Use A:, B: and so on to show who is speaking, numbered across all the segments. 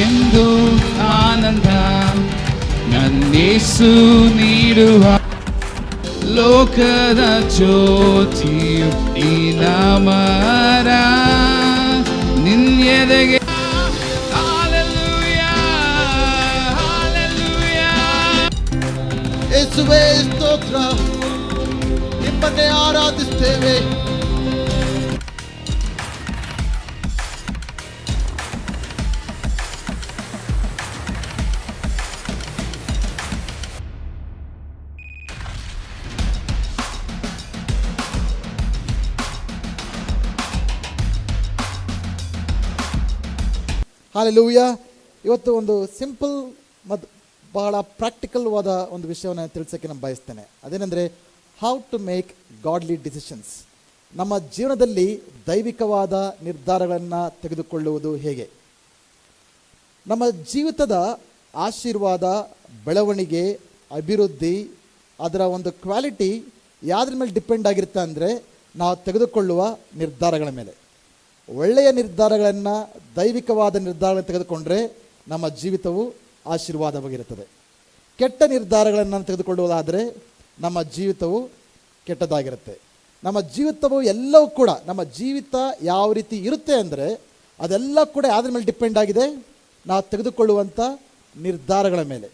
A: ಎಂದು ಆನಂದ ನನ್ನೇಸು ನೀಡುವ ಲೋಕದ ಜ್ಯೋತಿಯು ಈ ನಾಮರ ನಿನ್ನೆದೆಗೆ Hallelujah, hallelujah.
B: ಯೇಸುವೇ ಸ್ತೋತ್ರ ನಿಮ್ಮನ್ನೇ ಆರಾಧಿಸ್ತೇವೆ ಹಾಲೆಲೂಯ. ಇವತ್ತು ಒಂದು ಸಿಂಪಲ್ ಮತ್ತು ಬಹಳ ಪ್ರಾಕ್ಟಿಕಲ್ವಾದ ಒಂದು ವಿಷಯವನ್ನು ತಿಳಿಸೋಕ್ಕೆ ನಾನು ಬಯಸ್ತೇನೆ. ಅದೇನೆಂದರೆ how to make godly decisions ನಮ್ಮ ಜೀವನದಲ್ಲಿ ದೈವಿಕವಾದ ನಿರ್ಧಾರಗಳನ್ನು ತೆಗೆದುಕೊಳ್ಳುವುದು ಹೇಗೆ? ನಮ್ಮ ಜೀವಿತದ ಆಶೀರ್ವಾದ, ಬೆಳವಣಿಗೆ, ಅಭಿವೃದ್ಧಿ, ಅದರ ಒಂದು ಕ್ವಾಲಿಟಿ ಯಾವ್ದ್ರ ಮೇಲೆ ಡಿಪೆಂಡ್ ಆಗಿರುತ್ತೆ ಅಂದರೆ, ನಾವು ತೆಗೆದುಕೊಳ್ಳುವ ನಿರ್ಧಾರಗಳ ಮೇಲೆ. ಒಳ್ಳೆಯ ನಿರ್ಧಾರಗಳನ್ನು, ದೈವಿಕವಾದ ನಿರ್ಧಾರಗಳನ್ನು ತೆಗೆದುಕೊಂಡರೆ ನಮ್ಮ ಜೀವಿತವು ಆಶೀರ್ವಾದವಾಗಿರುತ್ತದೆ. ಕೆಟ್ಟ ನಿರ್ಧಾರಗಳನ್ನು ತೆಗೆದುಕೊಳ್ಳುವುದಾದರೆ ನಮ್ಮ ಜೀವಿತವು ಕೆಟ್ಟದಾಗಿರುತ್ತೆ. ನಮ್ಮ ಜೀವಿತವು ಎಲ್ಲವೂ ಕೂಡ, ನಮ್ಮ ಜೀವಿತ ಯಾವ ರೀತಿ ಇರುತ್ತೆ ಅಂದರೆ ಅದೆಲ್ಲ ಕೂಡ ಯಾವ್ದ್ರ ಮೇಲೆ ಡಿಪೆಂಡ್ ಆಗಿದೆ? ನಾವು ತೆಗೆದುಕೊಳ್ಳುವಂಥ ನಿರ್ಧಾರಗಳ ಮೇಲೆ.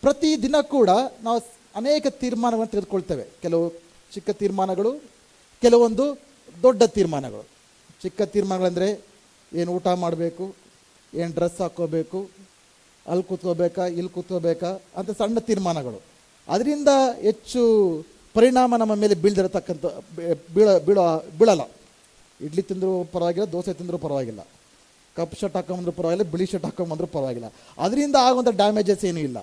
B: ಪ್ರತಿ ದಿನ ಕೂಡ ನಾವು ಅನೇಕ ತೀರ್ಮಾನಗಳನ್ನು ತೆಗೆದುಕೊಳ್ತೇವೆ. ಕೆಲವು ಚಿಕ್ಕ ತೀರ್ಮಾನಗಳು, ಕೆಲವೊಂದು ದೊಡ್ಡ ತೀರ್ಮಾನಗಳು. ಚಿಕ್ಕ ತೀರ್ಮಾನಗಳಂದರೆ ಏನು ಊಟ ಮಾಡಬೇಕು, ಏನು ಡ್ರೆಸ್ ಹಾಕ್ಕೋಬೇಕು, ಅಲ್ಲಿ ಕೂತ್ಕೋಬೇಕಾ, ಇಲ್ಲಿ ಕೂತ್ಕೋಬೇಕಾ ಅಂತ ಸಣ್ಣ ತೀರ್ಮಾನಗಳು. ಅದರಿಂದ ಹೆಚ್ಚು ಪರಿಣಾಮ ನಮ್ಮ ಮೇಲೆ ಬೀಳ್ದಿರತಕ್ಕಂಥ ಬೀಳ, ಬೀಳೋ, ಬೀಳಲ್ಲ. ಇಡ್ಲಿ ತಿಂದರೂ ಪರವಾಗಿಲ್ಲ, ದೋಸೆ ತಿಂದರೂ ಪರವಾಗಿಲ್ಲ. ಕಪ್ ಶರ್ಟ್ ಹಾಕೊಂಬಂದ್ರೂ ಪರವಾಗಿಲ್ಲ, ಬಿಳಿ ಶರ್ಟ್ ಹಾಕೊಂಬಂದ್ರೂ ಪರವಾಗಿಲ್ಲ. ಅದರಿಂದ ಆಗುವಂಥ ಡ್ಯಾಮೇಜಸ್ ಏನೂ ಇಲ್ಲ.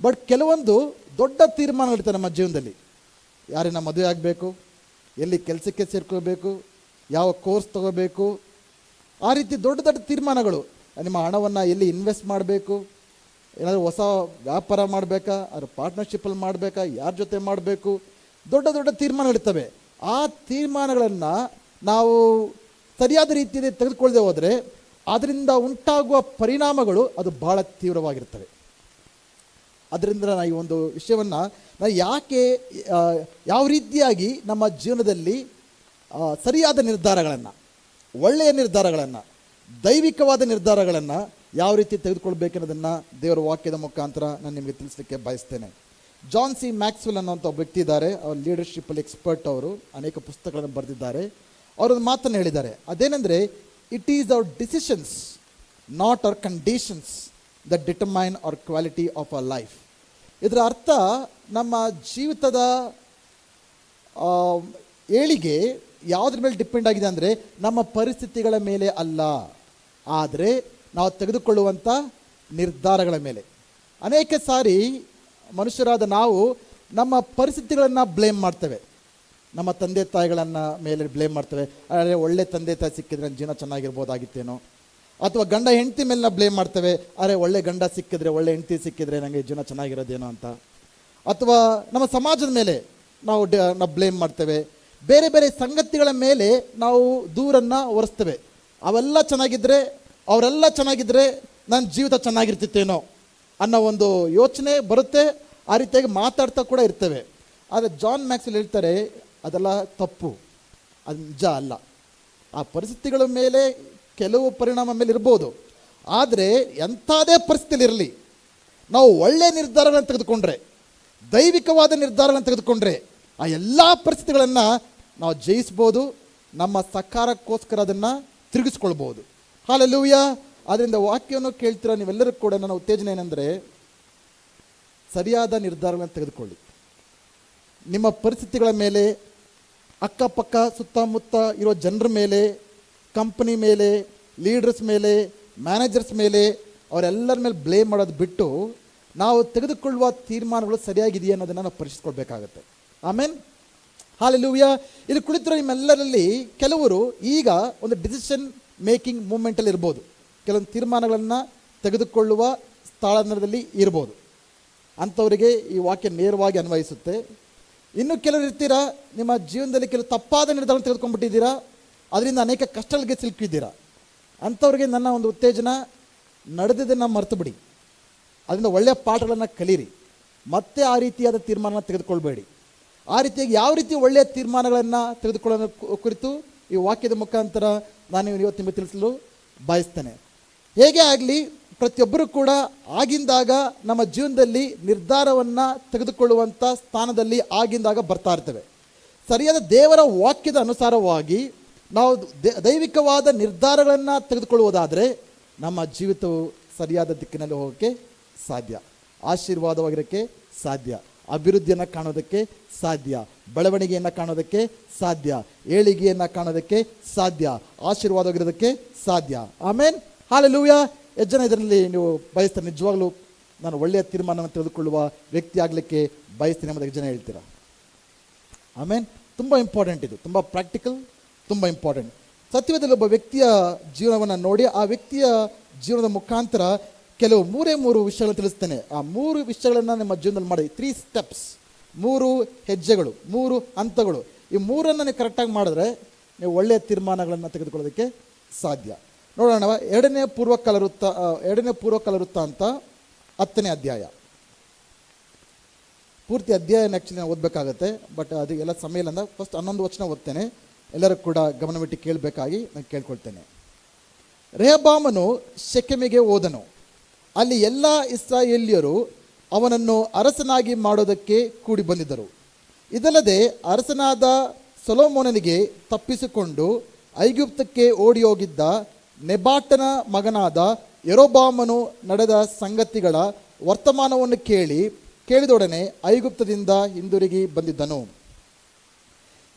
B: ಬಟ್ ಕೆಲವೊಂದು ದೊಡ್ಡ ತೀರ್ಮಾನಗಳಿರ್ತವೆ ನಮ್ಮ ಜೀವನದಲ್ಲಿ. ಯಾರಿನ ಮದುವೆ ಆಗಬೇಕು, ಎಲ್ಲಿ ಕೆಲಸಕ್ಕೆ ಸೇರ್ಕೋಬೇಕು ಯಾವ ಕೋರ್ಸ್ ತಗೋಬೇಕು? ಆ ರೀತಿ ದೊಡ್ಡ ದೊಡ್ಡ ತೀರ್ಮಾನಗಳು. ನಿಮ್ಮ ಹಣವನ್ನು ಎಲ್ಲಿ ಇನ್ವೆಸ್ಟ್ ಮಾಡಬೇಕು? ಏನಾದರೂ ಹೊಸ ವ್ಯಾಪಾರ ಮಾಡಬೇಕಾ? ಅದ್ರ ಪಾರ್ಟ್ನರ್ಶಿಪ್ಪಲ್ಲಿ ಮಾಡಬೇಕಾ? ಯಾರ ಜೊತೆ ಮಾಡಬೇಕು? ದೊಡ್ಡ ದೊಡ್ಡ ತೀರ್ಮಾನಗಳಿರ್ತವೆ ಆ ತೀರ್ಮಾನಗಳನ್ನು ನಾವು ಸರಿಯಾದ ರೀತಿಯಲ್ಲಿ ತೆಗೆದುಕೊಳ್ಳದೆ ಹೋದರೆ ಅದರಿಂದ ಉಂಟಾಗುವ ಪರಿಣಾಮಗಳು ಅದು ಭಾಳ ತೀವ್ರವಾಗಿರ್ತವೆ. ಅದರಿಂದ ನಾನು ಈ ಒಂದು ವಿಷಯವನ್ನು ನಾನು ಯಾಕೆ ಯಾವ ರೀತಿಯಾಗಿ ನಮ್ಮ ಜೀವನದಲ್ಲಿ ಸರಿಯಾದ ನಿರ್ಧಾರಗಳನ್ನು, ಒಳ್ಳೆಯ ನಿರ್ಧಾರಗಳನ್ನು, ದೈವಿಕವಾದ ನಿರ್ಧಾರಗಳನ್ನು ಯಾವ ರೀತಿ ತೆಗೆದುಕೊಳ್ಬೇಕನ್ನೋದನ್ನು ದೇವರ ವಾಕ್ಯದ ಮುಖಾಂತರ ನಾನು ನಿಮಗೆ ತಿಳಿಸಲಿಕ್ಕೆ ಬಯಸ್ತೇನೆ. ಜಾನ್ ಸಿ ಮ್ಯಾಕ್ಸ್ವೆಲ್ ಅನ್ನೋಂಥ ಒಬ್ಬ ವ್ಯಕ್ತಿ ಇದ್ದಾರೆ. ಅವ್ರ ಲೀಡರ್ಶಿಪ್ಪಲ್ಲಿ ಎಕ್ಸ್ಪರ್ಟ್ ಅವರು, ಅನೇಕ ಪುಸ್ತಕಗಳನ್ನು ಬರೆದಿದ್ದಾರೆ. ಅವರೊಂದು ಮಾತನ್ನು ಹೇಳಿದ್ದಾರೆ. ಅದೇನೆಂದರೆ it is our decisions not our conditions the determine our quality of our life ಇದರ ಅರ್ಥ, ನಮ್ಮ ಜೀವಿತದ ಏಳಿಗೆ ಯಾವುದ್ರ ಮೇಲೆ ಡಿಪೆಂಡ್ ಆಗಿದೆ ಅಂದರೆ ನಮ್ಮ ಪರಿಸ್ಥಿತಿಗಳ ಮೇಲೆ ಅಲ್ಲ. ಆದರೆ ನಾವು ತೆಗೆದುಕೊಳ್ಳುವಂಥ ನಿರ್ಧಾರಗಳ ಮೇಲೆ. ಅನೇಕ ಸಾರಿ ಮನುಷ್ಯರಾದ ನಾವು ನಮ್ಮ ಪರಿಸ್ಥಿತಿಗಳನ್ನು ಬ್ಲೇಮ್ ಮಾಡ್ತೇವೆ. ನಮ್ಮ ತಂದೆ ತಾಯಿಗಳನ್ನು ಮೇಲೆ ಬ್ಲೇಮ್ ಮಾಡ್ತೇವೆ. ಆದರೆ ಒಳ್ಳೆ ತಂದೆ ತಾಯಿ ಸಿಕ್ಕಿದ್ರೆ ನನ್ನ ಜೀವನ ಚೆನ್ನಾಗಿರ್ಬೋದಾಗಿತ್ತೇನೋ. ಅಥವಾ ಗಂಡ ಹೆಂಡತಿ ಮೇಲೆ ನಾವು ಬ್ಲೇಮ್ ಮಾಡ್ತೇವೆ. ಅರೆ ಒಳ್ಳೆ ಗಂಡ ಸಿಕ್ಕಿದ್ರೆ, ಒಳ್ಳೆ ಹೆಂಡತಿ ಸಿಕ್ಕಿದ್ರೆ ನನಗೆ ಜೀವನ ಚೆನ್ನಾಗಿರೋದೇನೋ ಅಂತ. ಅಥವಾ ನಮ್ಮ ಸಮಾಜದ ಮೇಲೆ ನಾವು ಡ, ನಾವು ಬ್ಲೇಮ್ ಮಾಡ್ತೇವೆ. ಬೇರೆ ಬೇರೆ ಸಂಗತಿಗಳ ಮೇಲೆ ನಾವು ದೂರನ್ನು ಒರೆಸ್ತೇವೆ. ಅವೆಲ್ಲ ಚೆನ್ನಾಗಿದ್ದರೆ ಅವರೆಲ್ಲ ಚೆನ್ನಾಗಿದ್ದರೆ ನನ್ನ ಜೀವಿತ ಚೆನ್ನಾಗಿರ್ತಿತ್ತೇನೋ ಅನ್ನೋ ಒಂದು ಯೋಚನೆ ಬರುತ್ತೆ, ಆ ರೀತಿಯಾಗಿ ಮಾತಾಡ್ತಾ ಕೂಡ ಇರ್ತೇವೆ. ಆದರೆ ಜಾನ್ ಮ್ಯಾಕ್ಸಲ್ ಹೇಳ್ತಾರೆ, ಅದೆಲ್ಲ ತಪ್ಪು, ಅದು ನಿಜ ಅಲ್ಲ. ಆ ಪರಿಸ್ಥಿತಿಗಳ ಮೇಲೆ ಕೆಲವು ಪರಿಣಾಮ ಮೇಲೆ ಇರ್ಬೋದು. ಆದರೆ ಎಂಥದೇ ಪರಿಸ್ಥಿತಿಯಲ್ಲಿ ಇರಲಿ, ನಾವು ಒಳ್ಳೆಯ ನಿರ್ಧಾರಗಳನ್ನು ತೆಗೆದುಕೊಂಡ್ರೆ, ದೈವಿಕವಾದ ನಿರ್ಧಾರಗಳನ್ನು ತೆಗೆದುಕೊಂಡ್ರೆ, ಆ ಎಲ್ಲ ಪರಿಸ್ಥಿತಿಗಳನ್ನು ನಾವು ಜಯಿಸ್ಬೋದು, ನಮ್ಮ ಸಕಾರಕ್ಕೋಸ್ಕರ ಅದನ್ನು ತಿರುಗಿಸ್ಕೊಳ್ಬೋದು. ಹಾಲೆಲ್ಲೂಯ್ಯ ಅದರಿಂದ ವಾಕ್ಯವನ್ನು ಕೇಳ್ತಿರೋ ನೀವೆಲ್ಲರೂ ಕೂಡ ನನ್ನ ಉತ್ತೇಜನ ಏನಂದರೆ, ಸರಿಯಾದ ನಿರ್ಧಾರಗಳನ್ನು ತೆಗೆದುಕೊಳ್ಳಿ. ನಿಮ್ಮ ಪರಿಸ್ಥಿತಿಗಳ ಮೇಲೆ, ಅಕ್ಕಪಕ್ಕ ಸುತ್ತಮುತ್ತ ಇರೋ ಜನರ ಮೇಲೆ ಕಂಪನಿ ಮೇಲೆ ಲೀಡರ್ಸ್ ಮೇಲೆ ಮ್ಯಾನೇಜರ್ಸ್ ಮೇಲೆ, ಅವರೆಲ್ಲರ ಮೇಲೆ ಬ್ಲೇಮ್ ಮಾಡೋದು ಬಿಟ್ಟು, ನಾವು ತೆಗೆದುಕೊಳ್ಳುವ ತೀರ್ಮಾನಗಳು ಸರಿಯಾಗಿದೆಯೇ ಅನ್ನೋದನ್ನು ನಾವು ಪರೀಕ್ಷಿಸ್ಕೊಳ್ಬೇಕಾಗತ್ತೆ. ಆಮೇಲೆ ಹಾಲೆಲೂಯ. ಇಲ್ಲಿ ಕುಳಿತಿರೋ ನಿಮ್ಮೆಲ್ಲರಲ್ಲಿ ಕೆಲವರು ಈಗ ಒಂದು ಡಿಸಿಷನ್ ಮೇಕಿಂಗ್ ಮೂಮೆಂಟಲ್ಲಿ ಇರ್ಬೋದು. ಕೆಲವೊಂದು ತೀರ್ಮಾನಗಳನ್ನು ತೆಗೆದುಕೊಳ್ಳುವ ಸ್ಥಳದಲ್ಲಿ ಇರ್ಬೋದು. ಅಂಥವರಿಗೆ ಈ ವಾಕ್ಯ ನೇರವಾಗಿ ಅನ್ವಯಿಸುತ್ತೆ. ಇನ್ನು ಕೆಲವರು ಇರ್ತೀರಾ? ನಿಮ್ಮ ಜೀವನದಲ್ಲಿ ಕೆಲವು ತಪ್ಪಾದ ನಿರ್ಧಾರ ತೆಗೆದುಕೊಂಡ್ಬಿಟ್ಟಿದ್ದೀರಾ? ಅದರಿಂದ ಅನೇಕ ಕಷ್ಟಗಳಿಗೆ ಸಿಲುಕಿದ್ದೀರಾ? ಅಂಥವ್ರಿಗೆ ನನ್ನ ಒಂದು ಉತ್ತೇಜನ ನಡೆದಿದ್ದನ್ನು ಮರೆತು ಬಿಡಿ ಅದರಿಂದ ಒಳ್ಳೆಯ ಪಾಠಗಳನ್ನು ಕಲೀರಿ. ಮತ್ತೆ ಆ ರೀತಿಯಾದ ತೀರ್ಮಾನ ತೆಗೆದುಕೊಳ್ಬೇಡಿ. ಆ ರೀತಿಯಾಗಿ ಯಾವ ರೀತಿ ಒಳ್ಳೆಯ ತೀರ್ಮಾನಗಳನ್ನು ತೆಗೆದುಕೊಳ್ಳೋ ಕುರಿತು ಈ ವಾಕ್ಯದ ಮುಖಾಂತರ ನಾನು ಇವತ್ತು ನಿಮಗೆ ತಿಳಿಸಲು ಬಯಸ್ತೇನೆ. ಹೇಗೆ ಆಗಲಿ, ಪ್ರತಿಯೊಬ್ಬರೂ ಕೂಡ ಆಗಿಂದಾಗ ನಮ್ಮ ಜೀವನದಲ್ಲಿ ನಿರ್ಧಾರವನ್ನು ತೆಗೆದುಕೊಳ್ಳುವಂಥ ಸ್ಥಾನದಲ್ಲಿ ಆಗಿಂದಾಗ ಬರ್ತಾ ಇರ್ತೇವೆ. ಸರಿಯಾದ ದೇವರ ವಾಕ್ಯದ ಅನುಸಾರವಾಗಿ ನಾವು ದೈವಿಕವಾದ ನಿರ್ಧಾರಗಳನ್ನು ತೆಗೆದುಕೊಳ್ಳುವುದಾದರೆ ನಮ್ಮ ಜೀವಿತವು ಸರಿಯಾದ ದಿಕ್ಕಿನಲ್ಲಿ ಹೋಗೋಕ್ಕೆ ಸಾಧ್ಯ. ಆಶೀರ್ವಾದವಾಗಿರೋಕ್ಕೆ ಸಾಧ್ಯ. ಅಭಿವೃದ್ಧಿಯನ್ನು ಕಾಣೋದಕ್ಕೆ ಸಾಧ್ಯ, ಬೆಳವಣಿಗೆಯನ್ನು ಕಾಣೋದಕ್ಕೆ ಸಾಧ್ಯ, ಏಳಿಗೆಯನ್ನು ಕಾಣೋದಕ್ಕೆ ಸಾಧ್ಯ ಆಶೀರ್ವಾದವಾಗಿರೋದಕ್ಕೆ ಸಾಧ್ಯ. ಆಮೇನ್? ಹಾಲೆಲೂಯ! ಎಷ್ಟು ಜನ ಇದರಲ್ಲಿ ನೀವು ಬಯಸ್ತಾರೆ, ನಿಜವಾಗ್ಲೂ ನಾನು ಒಳ್ಳೆಯ ತೀರ್ಮಾನವನ್ನು ತೆಗೆದುಕೊಳ್ಳುವ ವ್ಯಕ್ತಿ ಆಗಲಿಕ್ಕೆ ಬಯಸ್ತೀನಿ ಎಂಬುದಕ್ಕೆ ಜನ ಹೇಳ್ತೀರಾ? ಆಮೇನ್? ತುಂಬ ಇಂಪಾರ್ಟೆಂಟ್ ಇದು, ತುಂಬ ಪ್ರಾಕ್ಟಿಕಲ್ ತುಂಬ ಇಂಪಾರ್ಟೆಂಟ್ ಸತ್ಯವೇದಲ್ಲಿ ಒಬ್ಬ ವ್ಯಕ್ತಿಯ ಜೀವನವನ್ನು ನೋಡಿ, ಆ ವ್ಯಕ್ತಿಯ ಜೀವನದ ಮುಖಾಂತರ ಕೆಲವು ಮೂರೇ ಮೂರು ವಿಷಯಗಳನ್ನು ತಿಳಿಸ್ತೇನೆ. ಆ ಮೂರು ವಿಷಯಗಳನ್ನು ನಿಮ್ಮ ಜೀವನದಲ್ಲಿ ಮಾಡಿ. ತ್ರೀ ಸ್ಟೆಪ್ಸ್ ಮೂರು ಹೆಜ್ಜೆಗಳು. ಮೂರು ಹಂತಗಳು. ಈ ಮೂರನ್ನು ನೀವು ಕರೆಕ್ಟಾಗಿ ಮಾಡಿದ್ರೆ ನೀವು ಒಳ್ಳೆಯ ತೀರ್ಮಾನಗಳನ್ನು ತೆಗೆದುಕೊಳ್ಳೋದಕ್ಕೆ ಸಾಧ್ಯ. ನೋಡೋಣ, ಎರಡನೇ ಪೂರ್ವಕಾಲ ವೃತ್ತ ಎರಡನೇ ಪೂರ್ವಕಾಲ ವೃತ್ತ ಅಂತ ಹತ್ತನೇ ಅಧ್ಯಾಯ. ಪೂರ್ತಿ ಅಧ್ಯಾಯ ಆ್ಯಕ್ಚುಲಿ ನಾನು ಓದಬೇಕಾಗತ್ತೆ ಬಟ್ ಅದು ಎಲ್ಲ ಸಮಯ ಇಲ್ಲ ಫಸ್ಟ್ ಹನ್ನೊಂದು ವಚನ ಓದ್ತೇನೆ. ಎಲ್ಲರೂ ಕೂಡ ಗಮನವಿಟ್ಟು ಕೇಳಬೇಕಾಗಿ ನಾನು ಕೇಳ್ಕೊಳ್ತೇನೆ. ರೆಹಬಾಮನು ಶೆಕೆಮಿಗೆ ಹೋದನು. ಅಲ್ಲಿ ಎಲ್ಲ ಇಸ್ರಾಯೇಲ್ಯರು ಅವನನ್ನು ಅರಸನಾಗಿ ಮಾಡೋದಕ್ಕೆ ಕೂಡಿ ಬಂದಿದ್ದರು. ಇದಲ್ಲದೆ ಅರಸನಾದ ಸೊಲೋಮೋನನಿಗೆ ತಪ್ಪಿಸಿಕೊಂಡು ಐಗುಪ್ತಕ್ಕೆ ಓಡಿ ಹೋಗಿದ್ದ ನೆಬಾಟನ ಮಗನಾದ ಯರೋಬಾಮನು ನಡೆದ ಸಂಗತಿಗಳ ವರ್ತಮಾನವನ್ನು ಕೇಳಿ ಕೇಳಿದೊಡನೆ ಐಗುಪ್ತದಿಂದ ಹಿಂದಿರುಗಿ ಬಂದಿದ್ದನು.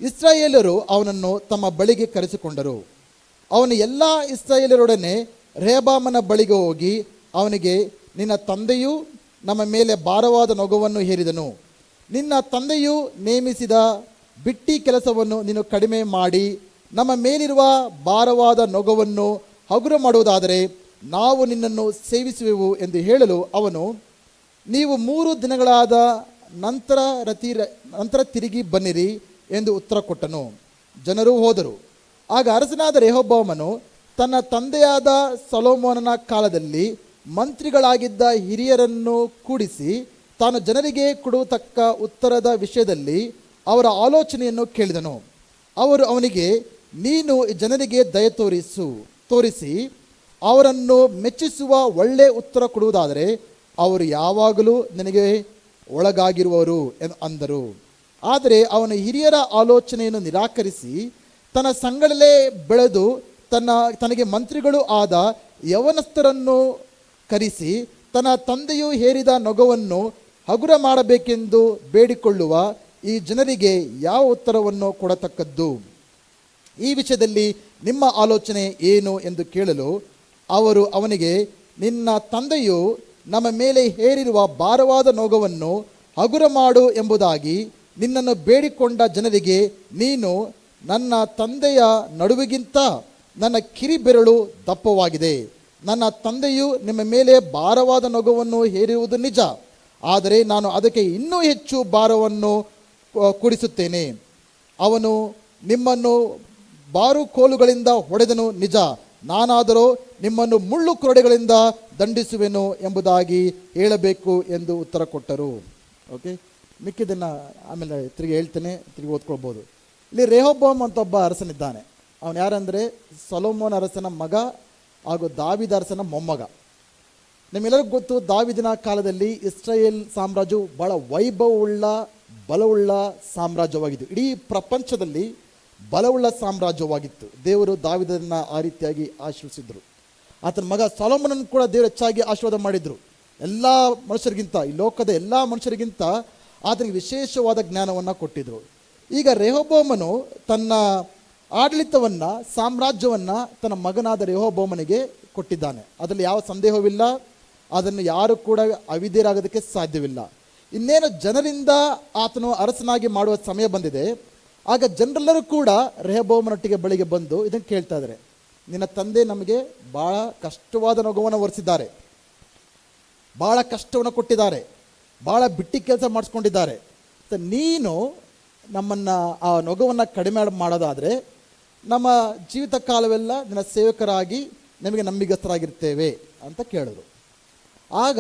B: ಇಸ್ರಾಯೇಲರು ಅವನನ್ನು ತಮ್ಮ ಬಳಿಗೆ ಕರೆಸಿಕೊಂಡರು. ಅವನು ಎಲ್ಲ ಇಸ್ರಾಯೇಲರೊಡನೆ ರೇಬಾಮನ ಬಳಿಗೆ ಹೋಗಿ ಅವನಿಗೆ, ನಿನ್ನ ತಂದೆಯು ನಮ್ಮ ಮೇಲೆ ಭಾರವಾದ ನೊಗವನ್ನು ಹೇರಿದನು. ನಿನ್ನ ತಂದೆಯು ನೇಮಿಸಿದ ಬಿಟ್ಟಿ ಕೆಲಸವನ್ನು ನೀನು ಕಡಿಮೆ ಮಾಡಿ, ನಮ್ಮ ಮೇಲಿರುವ ಭಾರವಾದ ನೊಗವನ್ನು ಹಗುರ ಮಾಡುವುದಾದರೆ ನಾವು ನಿನ್ನನ್ನು ಸೇವಿಸುವೆವು ಎಂದು ಹೇಳಲು ಅವನು, ನೀವು ಮೂರು ದಿನಗಳಾದ ನಂತರ ರತಿ ನಂತರ ತಿರುಗಿ ಬನ್ನಿರಿ ಎಂದು ಉತ್ತರ ಕೊಟ್ಟನು. ಜನರು ಹೋದರು. ಆಗ ಅರಸನಾದ ರೆಹೋಬಾಮನು ತನ್ನ ತಂದೆಯಾದ ಸಲೋಮೋನನ ಕಾಲದಲ್ಲಿ ಮಂತ್ರಿಗಳಾಗಿದ್ದ ಹಿರಿಯರನ್ನು ಕೂಡಿಸಿ ತಾನು ಜನರಿಗೆ ಕೊಡುವತಕ್ಕ ಉತ್ತರದ ವಿಷಯದಲ್ಲಿ ಅವರ ಆಲೋಚನೆಯನ್ನು ಕೇಳಿದನು. ಅವರು ಅವನಿಗೆ, ನೀನು ಜನರಿಗೆ ದಯ ತೋರಿಸು, ತೋರಿಸಿ, ಅವರನ್ನು ಮೆಚ್ಚಿಸುವ ಒಳ್ಳೆ ಉತ್ತರ ಕೊಡುವುದಾದರೆ ಅವರು ಯಾವಾಗಲೂ ನಿನಗೆ ಒಳಗಾಗಿರುವರು ಎಂದು ಅಂದರು. ಆದರೆ ಅವನ ಹಿರಿಯರ ಆಲೋಚನೆಯನ್ನು ನಿರಾಕರಿಸಿ ತನ್ನ ಸಂಗಡಲೇ ಬೆಳೆದು ತನ್ನ, ತನಗೆ ಮಂತ್ರಿಗಳು ಆದ ಯವನಸ್ಥರನ್ನು ಕರೆಸಿ ತನ್ನ ತಂದೆಯು ಹೇರಿದ ನೊಗವನ್ನು ಹಗುರ ಮಾಡಬೇಕೆಂದು ಬೇಡಿಕೊಳ್ಳುವ ಈ ಜನರಿಗೆ ಯಾವ ಉತ್ತರವನ್ನು ಕೊಡತಕ್ಕದ್ದು? ಈ ವಿಷಯದಲ್ಲಿ ನಿಮ್ಮ ಆಲೋಚನೆ ಏನು ಎಂದು ಕೇಳಲು ಅವರು ಅವನಿಗೆ, ನಿನ್ನ ತಂದೆಯು ನಮ್ಮ ಮೇಲೆ ಹೇರಿರುವ ಭಾರವಾದ ನೋಗವನ್ನು ಹಗುರ ಮಾಡು ಎಂಬುದಾಗಿ ನಿನ್ನನ್ನು ಬೇಡಿಕೊಂಡ ಜನರಿಗೆ ನೀನು ನನ್ನ ತಂದೆಯ ನಡುವಿಗಿಂತ ನನ್ನ ಕಿರಿಬೆರಳು ದಪ್ಪವಾಗಿದೆ. ನನ್ನ ತಂದೆಯು ನಿಮ್ಮ ಮೇಲೆ ಭಾರವಾದ ನೊಗವನ್ನು ಹೇರಿರುವುದು ನಿಜ. ಆದರೆ ನಾನು ಅದಕ್ಕೆ ಇನ್ನೂ ಹೆಚ್ಚು ಭಾರವನ್ನು ಕೂಡಿಸುತ್ತೇನೆ. ಅವನು ನಿಮ್ಮನ್ನು ಬಾರು ಕೋಲುಗಳಿಂದ ಹೊಡೆದನು ನಿಜ. ನಾನಾದರೂ ನಿಮ್ಮನ್ನು ಮುಳ್ಳು ಕೊರಡೆಗಳಿಂದ ದಂಡಿಸುವೆನು ಎಂಬುದಾಗಿ ಹೇಳಬೇಕು ಎಂದು ಉತ್ತರ ಕೊಟ್ಟರು. ಓಕೆ? ಮಿಕ್ಕಿದ್ದನ್ನು ಆಮೇಲೆ ತಿರುಗಿ ಹೇಳ್ತೇನೆ, ತಿರುಗಿ ಓದ್ಕೊಳ್ಬೋದು. ಇಲ್ಲಿ ರೇಹೋಬಾಮ್ ಅಂತ ಒಬ್ಬ ಅರಸನಿದ್ದಾನೆ. ಅವನು ಯಾರಂದರೆ, ಸೊಲೋಮೋನ್ ಅರಸನ ಮಗ ಹಾಗೂ ದಾವಿದ ಅರಸನ ಮೊಮ್ಮಗ. ನಿಮ್ಮೆಲ್ಲರಿಗೂ ಗೊತ್ತು, ದಾವಿದಿನ ಕಾಲದಲ್ಲಿ ಇಸ್ರಾಯೇಲ್ ಸಾಮ್ರಾಜ್ಯವು ಬಹಳ ವೈಭವವುಳ್ಳ, ಬಲವುಳ್ಳ ಸಾಮ್ರಾಜ್ಯವಾಗಿತ್ತು. ಇಡೀ ಪ್ರಪಂಚದಲ್ಲಿ ಬಲವುಳ್ಳ ಸಾಮ್ರಾಜ್ಯವಾಗಿತ್ತು. ದೇವರು ದಾವಿದನ್ನ ಆ ರೀತಿಯಾಗಿ ಆಶ್ರಯಿಸಿದ್ರು ಆತನ ಮಗ ಸಾಲೋಮನನ್ನು ಕೂಡ ದೇವರು ಹೆಚ್ಚಾಗಿ ಆಶೀರ್ವಾದ ಮಾಡಿದರು. ಎಲ್ಲ ಮನುಷ್ಯರಿಗಿಂತ, ಈ ಲೋಕದ ಎಲ್ಲ ಮನುಷ್ಯರಿಗಿಂತ ಆತನಿಗೆ ವಿಶೇಷವಾದ ಜ್ಞಾನವನ್ನು ಕೊಟ್ಟಿದ್ರು. ಈಗ ರೆಹೋಬೋಮನು ತನ್ನ ಆಡಳಿತವನ್ನು, ಸಾಮ್ರಾಜ್ಯವನ್ನು ತನ್ನ ಮಗನಾದ ರೆಹೋಬೋಮನಿಗೆ ಕೊಟ್ಟಿದ್ದಾನೆ. ಅದರಲ್ಲಿ ಯಾವ ಸಂದೇಹವಿಲ್ಲ. ಅದನ್ನು ಯಾರು ಕೂಡ ಅವಿದೇರಾಗೋದಕ್ಕೆ ಸಾಧ್ಯವಿಲ್ಲ. ಇನ್ನೇನು ಜನರಿಂದ ಆತನು ಅರಸನಾಗಿ ಮಾಡುವ ಸಮಯ ಬಂದಿದೆ. ಆಗ ಜನರೆಲ್ಲರೂ ಕೂಡ ರೆಹಬೋಮನೊಟ್ಟಿಗೆ ಬಳಿಗೆ ಬಂದು ಇದನ್ನು ಕೇಳ್ತಾ ಇದ್ದಾರೆ. ನಿನ್ನ ತಂದೆ ನಮಗೆ ಭಾಳ ಕಷ್ಟವಾದ ನಗುವನ್ನು ಒರೆಸಿದ್ದಾರೆ. ಭಾಳ ಕಷ್ಟವನ್ನು ಕೊಟ್ಟಿದ್ದಾರೆ. ಭಾಳ ಬಿಟ್ಟಿ ಕೆಲಸ ಮಾಡಿಸ್ಕೊಂಡಿದ್ದಾರೆ. ನೀನು ನಮ್ಮನ್ನು ಆ ನೊಗವನ್ನು ಕಡಿಮೆ ಮಾಡೋದಾದರೆ ನಮ್ಮ ಜೀವಿತ ಕಾಲವೆಲ್ಲ ನಿನ್ನ ಸೇವಕರಾಗಿ ನಿಮಗೆ ನಂಬಿಗಸ್ತರಾಗಿರ್ತೇವೆ ಅಂತ ಕೇಳಿದರು. ಆಗ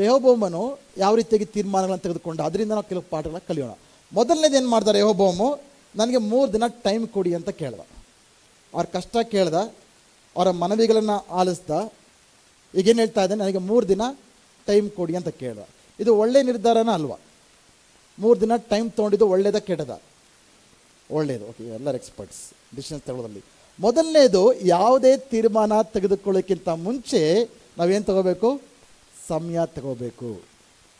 B: ರೆಹೋಬೋಮನು ಯಾವ ರೀತಿಯಾಗಿ ತೀರ್ಮಾನಗಳನ್ನು ತೆಗೆದುಕೊಂಡ, ಅದರಿಂದ ನಾವು ಕೆಲವು ಪಾಠಗಳನ್ನ ಕಲಿಯೋಣ. ಮೊದಲನೇದು ಏನು ಮಾಡ್ದ ರೆಹೋಬೋಮು, ನನಗೆ ಮೂರು ದಿನ ಟೈಮ್ ಕೊಡಿ ಅಂತ ಕೇಳ್ದ. ಅವ್ರ ಕಷ್ಟ ಕೇಳ್ದ, ಅವರ ಮನವಿಗಳನ್ನು ಆಲಿಸ್ದ. ಈಗೇನು ಹೇಳ್ತಾ ಇದ್ದಾನೆ, ನನಗೆ ಮೂರು ದಿನ ಟೈಮ್ ಕೊಡಿ ಅಂತ ಕೇಳ್ದ. ಇದು ಒಳ್ಳೆಯ ನಿರ್ಧಾರನ ಅಲ್ವಾ? ಮೂರು ದಿನ ಟೈಮ್ ತೊಗೊಂಡಿದ್ದು ಒಳ್ಳೇದ ಕೆಟ್ಟದ? ಒಳ್ಳೆಯದು ಓಕೆ, ಎಲ್ಲರ ಎಕ್ಸ್ಪರ್ಟ್ಸ್ ಡಿಸಿಷನ್ಸ್ ತಗೊಳ್ಳೋದ್ರಲ್ಲಿ ಮೊದಲನೇದು ಯಾವುದೇ ತೀರ್ಮಾನ ತೆಗೆದುಕೊಳ್ಳೋಕ್ಕಿಂತ ಮುಂಚೆ ನಾವೇನು ತಗೋಬೇಕು? ಸಮಯ ತಗೋಬೇಕು.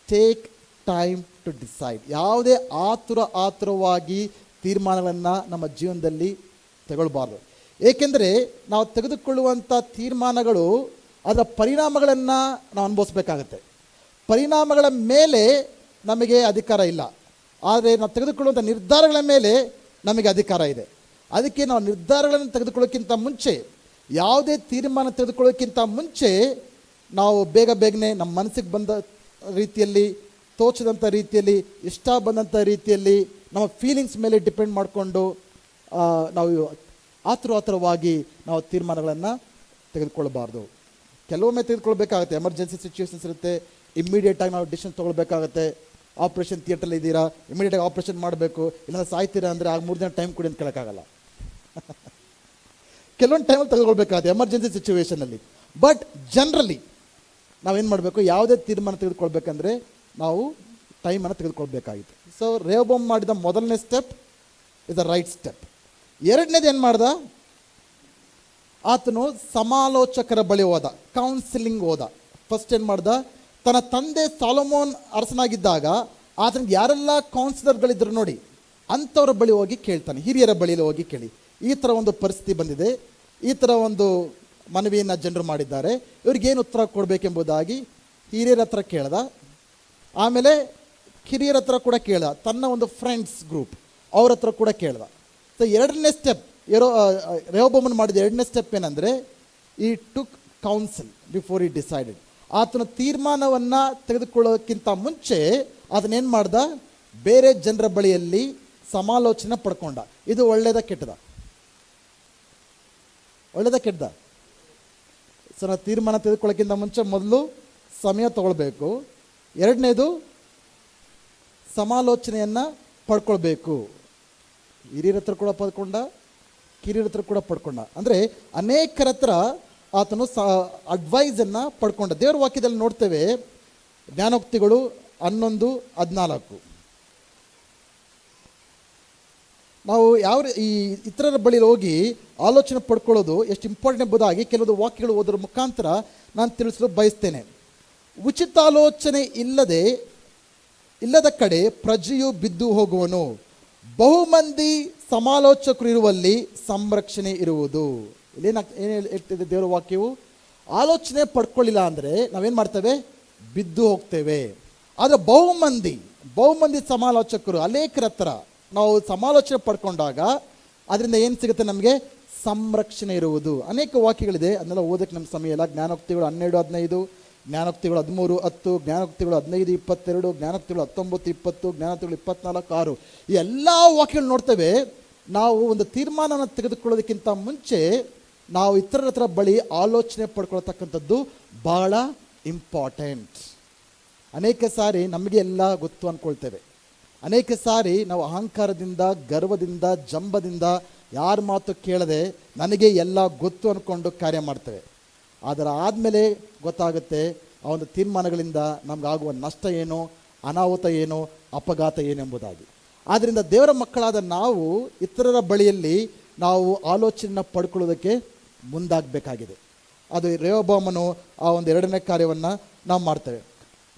B: ಟೇಕ್ ಟೈಮ್ ಟು ಡಿಸೈಡ್ ಯಾವುದೇ ಆತುರ ಆತುರವಾಗಿ ತೀರ್ಮಾನಗಳನ್ನು ನಮ್ಮ ಜೀವನದಲ್ಲಿ ತಗೊಳ್ಬಾರ್ದು. ಏಕೆಂದರೆ ನಾವು ತೆಗೆದುಕೊಳ್ಳುವಂಥ ತೀರ್ಮಾನಗಳು ಅದರ ಪರಿಣಾಮಗಳನ್ನು ನಾವು ಅನುಭವಿಸ್ಬೇಕಾಗತ್ತೆ. ಪರಿಣಾಮಗಳ ಮೇಲೆ ನಮಗೆ ಅಧಿಕಾರ ಇಲ್ಲ. ಆದರೆ ನಾವು ತೆಗೆದುಕೊಳ್ಳುವಂಥ ನಿರ್ಧಾರಗಳ ಮೇಲೆ ನಮಗೆ ಅಧಿಕಾರ ಇದೆ. ಅದಕ್ಕೆ ನಾವು ನಿರ್ಧಾರಗಳನ್ನು ತೆಗೆದುಕೊಳ್ಳೋಕ್ಕಿಂತ ಮುಂಚೆ, ಯಾವುದೇ ತೀರ್ಮಾನ ತೆಗೆದುಕೊಳ್ಳೋಕ್ಕಿಂತ ಮುಂಚೆ ನಾವು ಬೇಗ ಬೇಗನೆ ನಮ್ಮ ಮನಸ್ಸಿಗೆ ಬಂದ ರೀತಿಯಲ್ಲಿ, ತೋಚದಂಥ ರೀತಿಯಲ್ಲಿ, ಇಷ್ಟ ಬಂದಂಥ ರೀತಿಯಲ್ಲಿ ನಮ್ಮ ಫೀಲಿಂಗ್ಸ್ ಮೇಲೆ ಡಿಪೆಂಡ್ ಮಾಡಿಕೊಂಡು ನಾವು ಆತುರ ಆತುರವಾಗಿ ನಾವು ತೀರ್ಮಾನಗಳನ್ನು ತೆಗೆದುಕೊಳ್ಬಾರ್ದು ಕೆಲವೊಮ್ಮೆ ತೆಗೆದುಕೊಳ್ಬೇಕಾಗುತ್ತೆ. ಎಮರ್ಜೆನ್ಸಿ ಸಿಚುವೇಶನ್ಸ್ ಇರುತ್ತೆ. ಇಮ್ಮಿಡಿಯೇಟಾಗಿ ನಾವು ಡಿಸಿಷನ್ ತೊಗೊಳ್ಬೇಕಾಗತ್ತೆ. ಆಪ್ರೇಷನ್ ಥಿಯೇಟ್ರಲ್ಲಿ ಇದ್ದೀರಾ? ಇಮಿಡಿಯೇಟಾಗಿ ಆಪ್ರೇಷನ್ ಮಾಡಬೇಕು. ಇಲ್ಲ ಸಾಯ್ತೀರಾ? ಅಂದರೆ ಆಗ ಮೂರು ದಿನ ಟೈಮ್ ಕೊಡಿ ಅಂತ ಕೇಳೋಕ್ಕಾಗಲ್ಲ. ಕೆಲವೊಂದು ಟೈಮಲ್ಲಿ ತೆಗೆದುಕೊಳ್ಬೇಕಾಗುತ್ತೆ ಎಮರ್ಜೆನ್ಸಿ ಸಿಚುವೇಷನಲ್ಲಿ ಬಟ್ ಜನರಲಿ ನಾವೇನು ಮಾಡಬೇಕು? ಯಾವುದೇ ತೀರ್ಮಾನ ತೆಗೆದುಕೊಳ್ಬೇಕಂದ್ರೆ ನಾವು ಟೈಮನ್ನು ತೆಗೆದುಕೊಳ್ಬೇಕಾಗಿತ್ತು. ಸೊ ರೇವಬೊಮ್ ಮಾಡಿದ ಮೊದಲನೇ step is the right step ಎರಡನೇದು ಏನು ಮಾಡ್ದ? ಆತನು ಸಮಾಲೋಚಕರ ಬಳಿ ಹೋದ ಕೌನ್ಸಿಲಿಂಗ್ ಹೋದ. ಫಸ್ಟ್ ಏನು ಮಾಡ್ದ? ತನ್ನ ತಂದೆ ಸಾಲೋಮೋನ್ ಅರಸನಾಗಿದ್ದಾಗ ಆತನಿಗೆ ಯಾರೆಲ್ಲ ಕೌನ್ಸಿಲರ್ಗಳಿದ್ರು ನೋಡಿ, ಅಂಥವ್ರ ಬಳಿ ಹೋಗಿ ಕೇಳ್ತಾನೆ. ಹಿರಿಯರ ಬಳಿಯಲ್ಲಿ ಹೋಗಿ ಕೇಳಿ. ಈ ಥರ ಒಂದು ಪರಿಸ್ಥಿತಿ ಬಂದಿದೆ. ಈ ಥರ ಒಂದು ಮನವಿಯನ್ನು ಜನರು ಮಾಡಿದ್ದಾರೆ. ಇವ್ರಿಗೇನು ಉತ್ತರ ಕೊಡಬೇಕೆಂಬುದಾಗಿ ಹಿರಿಯರ ಹತ್ರ ಕೇಳ್ದ. ಆಮೇಲೆ ಕಿರಿಯರ ಹತ್ರ ಕೂಡ ಕೇಳ್ದ. ತನ್ನ ಒಂದು ಫ್ರೆಂಡ್ಸ್ ಗ್ರೂಪ್ ಅವ್ರ ಹತ್ರ ಕೂಡ ಕೇಳ್ದ. ಸೊ ಎರಡನೇ ಸ್ಟೆಪ್ ಎರೋ ರೇವಬೊಮ್ಮನ್ ಮಾಡಿದ ಎರಡನೇ ಸ್ಟೆಪ್ ಏನಂದರೆ he took counsel before he decided ಆತನ ತೀರ್ಮಾನವನ್ನು ತೆಗೆದುಕೊಳ್ಳೋಕ್ಕಿಂತ ಮುಂಚೆ ಅದನ್ನೇನು ಮಾಡ್ದ? ಬೇರೆ ಜನರ ಬಳಿಯಲ್ಲಿ ಸಮಾಲೋಚನೆ ಪಡ್ಕೊಂಡ. ಇದು ಒಳ್ಳೆಯದ ಕೆಟ್ಟದ. ಒಳ್ಳೇದ ಕೆಟ್ಟದ ಸೊ ನಾವು ತೀರ್ಮಾನ ತೆಗೆದುಕೊಳ್ಳೋಕ್ಕಿಂತ ಮುಂಚೆ ಮೊದಲು ಸಮಯ ತಗೊಳ್ಬೇಕು. ಎರಡನೇದು, ಸಮಾಲೋಚನೆಯನ್ನು ಪಡ್ಕೊಳ್ಬೇಕು. ಹಿರಿಯರ ಹತ್ರ ಕೂಡ ಪಡ್ಕೊಂಡ, ಕಿರಿಯರ ಹತ್ರ ಕೂಡ ಪಡ್ಕೊಂಡ. ಅಂದರೆ ಅನೇಕರ ಹತ್ರ ಆತನು ಸ ಅಡ್ವೈಸನ್ನು ಪಡ್ಕೊಂಡ. ದೇವರ ವಾಕ್ಯದಲ್ಲಿ ನೋಡ್ತೇವೆ, ಜ್ಞಾನೋಕ್ತಿಗಳು ಹನ್ನೊಂದು, ಹದಿನಾಲ್ಕು. ನಾವು ಯಾವ ಈ ಇತರರ ಬಳಿ ಹೋಗಿ ಆಲೋಚನೆ ಪಡ್ಕೊಳ್ಳೋದು ಎಷ್ಟು ಇಂಪಾರ್ಟೆಂಟ್ ಎಂಬುದಾಗಿ ಕೆಲವೊಂದು ವಾಕ್ಯಗಳು ಓದೋದ್ರ ಮುಖಾಂತರ ನಾನು ತಿಳಿಸಲು ಬಯಸ್ತೇನೆ. ಉಚಿತ ಆಲೋಚನೆ ಇಲ್ಲದೆ, ಇಲ್ಲದ ಕಡೆ ಪ್ರಜೆಯು ಬಿದ್ದು ಹೋಗುವನು. ಬಹುಮಂದಿ ಸಮಾಲೋಚಕರು ಇರುವಲ್ಲಿ ಸಂರಕ್ಷಣೆ ಇರುವುದು. ಇಲ್ಲೇನ ಏನು ಹೇಳ್ತಿದೆ ದೇವರ ವಾಕ್ಯವು? ಆಲೋಚನೆ ಪಡ್ಕೊಳ್ಳಿಲ್ಲ ಅಂದರೆ ನಾವೇನು ಮಾಡ್ತೇವೆ? ಬಿದ್ದು ಹೋಗ್ತೇವೆ. ಆದರೆ ಬಹುಮಂದಿ ಬಹುಮಂದಿ ಸಮಾಲೋಚಕರು ಅನೇಕರ ಹತ್ರ ನಾವು ಸಮಾಲೋಚನೆ ಪಡ್ಕೊಂಡಾಗ ಅದರಿಂದ ಏನು ಸಿಗುತ್ತೆ ನಮಗೆ? ಸಂರಕ್ಷಣೆ ಇರುವುದು. ಅನೇಕ ವಾಕ್ಯಗಳಿದೆ. ಅದನ್ನೆಲ್ಲ ಓದಕ್ಕೆ ನಮ್ಮ ಸಮಯ ಇಲ್ಲ. ಜ್ಞಾನೋಕ್ತಿಗಳು ಹನ್ನೆರಡು, ಹದಿನೈದು, ಜ್ಞಾನೋಕ್ತಿಗಳು ಹದಿಮೂರು, ಹತ್ತು, ಜ್ಞಾನೋಕ್ತಿಗಳು ಹದಿನೈದು, ಇಪ್ಪತ್ತೆರಡು, ಜ್ಞಾನೋಕ್ತಿಗಳು ಹತ್ತೊಂಬತ್ತು, ಇಪ್ಪತ್ತು, ಜ್ಞಾನೋಕ್ತಿಗಳು ಇಪ್ಪತ್ನಾಲ್ಕು, ಆರು. ಈ ಎಲ್ಲ ವಾಕ್ಯಗಳು ನೋಡ್ತೇವೆ. ನಾವು ಒಂದು ತೀರ್ಮಾನವನ್ನು ತೆಗೆದುಕೊಳ್ಳೋದಕ್ಕಿಂತ ಮುಂಚೆ ನಾವು ಇತರರ ಹತ್ರ ಬಳಿ ಆಲೋಚನೆ ಪಡ್ಕೊಳ್ತಕ್ಕಂಥದ್ದು ಭಾಳ ಇಂಪಾರ್ಟೆಂಟ್ ಅನೇಕ ಸಾರಿ ನಮಗೆ ಎಲ್ಲ ಗೊತ್ತು ಅಂದ್ಕೊಳ್ತೇವೆ ಅನೇಕ ಸಾರಿ ನಾವು ಅಹಂಕಾರದಿಂದ, ಗರ್ವದಿಂದ, ಜಂಬದಿಂದ ಯಾರ ಮಾತು ಕೇಳದೆ ನನಗೆ ಎಲ್ಲ ಗೊತ್ತು ಅಂದ್ಕೊಂಡು ಕಾರ್ಯ ಮಾಡ್ತೇವೆ. ಅದರ ಆದಮೇಲೆ ಗೊತ್ತಾಗುತ್ತೆ ಆ ಒಂದು ತೀರ್ಮಾನಗಳಿಂದ ನಮಗಾಗುವ ನಷ್ಟ ಏನು, ಅನಾಹುತ ಏನು, ಅಪಘಾತ ಏನೆಂಬುದಾಗಿ ಆದ್ದರಿಂದ ದೇವರ ಮಕ್ಕಳಾದ ನಾವು ಇತರರ ಬಳಿಯಲ್ಲಿ ನಾವು ಆಲೋಚನೆಯನ್ನು ಪಡ್ಕೊಳ್ಳೋದಕ್ಕೆ ಮುಂದಾಗಬೇಕಾಗಿದೆ. ಅದು ರೇವಬಾಮನು ಆ ಒಂದು ಎರಡನೇ ಕಾರ್ಯವನ್ನು ನಾವು ಮಾಡ್ತೇವೆ.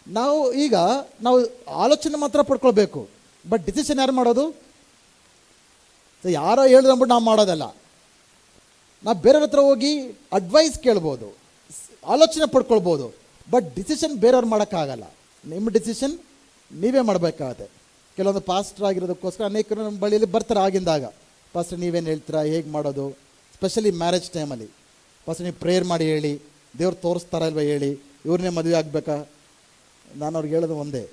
B: ನಾವು ಈಗ ನಾವು ಆಲೋಚನೆ ಮಾತ್ರ ಪಡ್ಕೊಳ್ಬೇಕು. ಬಟ್ ಡಿಸಿಷನ್ ಯಾರು ಮಾಡೋದು? ಯಾರೋ ಯಾರೋ ಅಂದ್ಬಿಟ್ಟು ನಾವು ಮಾಡೋದಲ್ಲ. ನಾವು ಬೇರೆಯವ್ರ ಹತ್ರ ಹೋಗಿ ಅಡ್ವೈಸ್ ಕೇಳ್ಬೋದು. ಆಲೋಚನೆ ಪಡ್ಕೊಳ್ಬೋದು. ಬಟ್ ಡಿಸಿಷನ್ ಬೇರೆಯವ್ರು ಮಾಡೋಕ್ಕಾಗಲ್ಲ. ನಿಮ್ಮ ಡಿಸಿಷನ್ ನೀವೇ ಮಾಡಬೇಕಾಗತ್ತೆ. ಕೆಲವೊಂದು ಪಾಸ್ಟರ್ ಆಗಿರೋದಕ್ಕೋಸ್ಕರ ಅನೇಕರು ನಮ್ಮ ಬಳಿಯಲ್ಲಿ ಬರ್ತಾರೆ ಆಗಿಂದಾಗ. ಪಾಸ್ಟರ್ ನೀವೇನು ಹೇಳ್ತೀರಾ? ಹೇಗೆ ಮಾಡೋದು? ಸ್ಪೆಷಲಿ ಮ್ಯಾರೇಜ್ ಟೈಮಲ್ಲಿ ಪಾಸ್ಟರ್ ನೀವು ಪ್ರೇಯರ್ ಮಾಡಿ ಹೇಳಿ. ದೇವ್ರು ತೋರಿಸ್ತಾರಲ್ವ ಹೇಳಿ? ಇವ್ರನ್ನೇ ಮದುವೆ ಆಗಬೇಕಾ? ನಾನು ಅವ್ರಿಗೆ ಹೇಳೋದು ಒಂದೇ.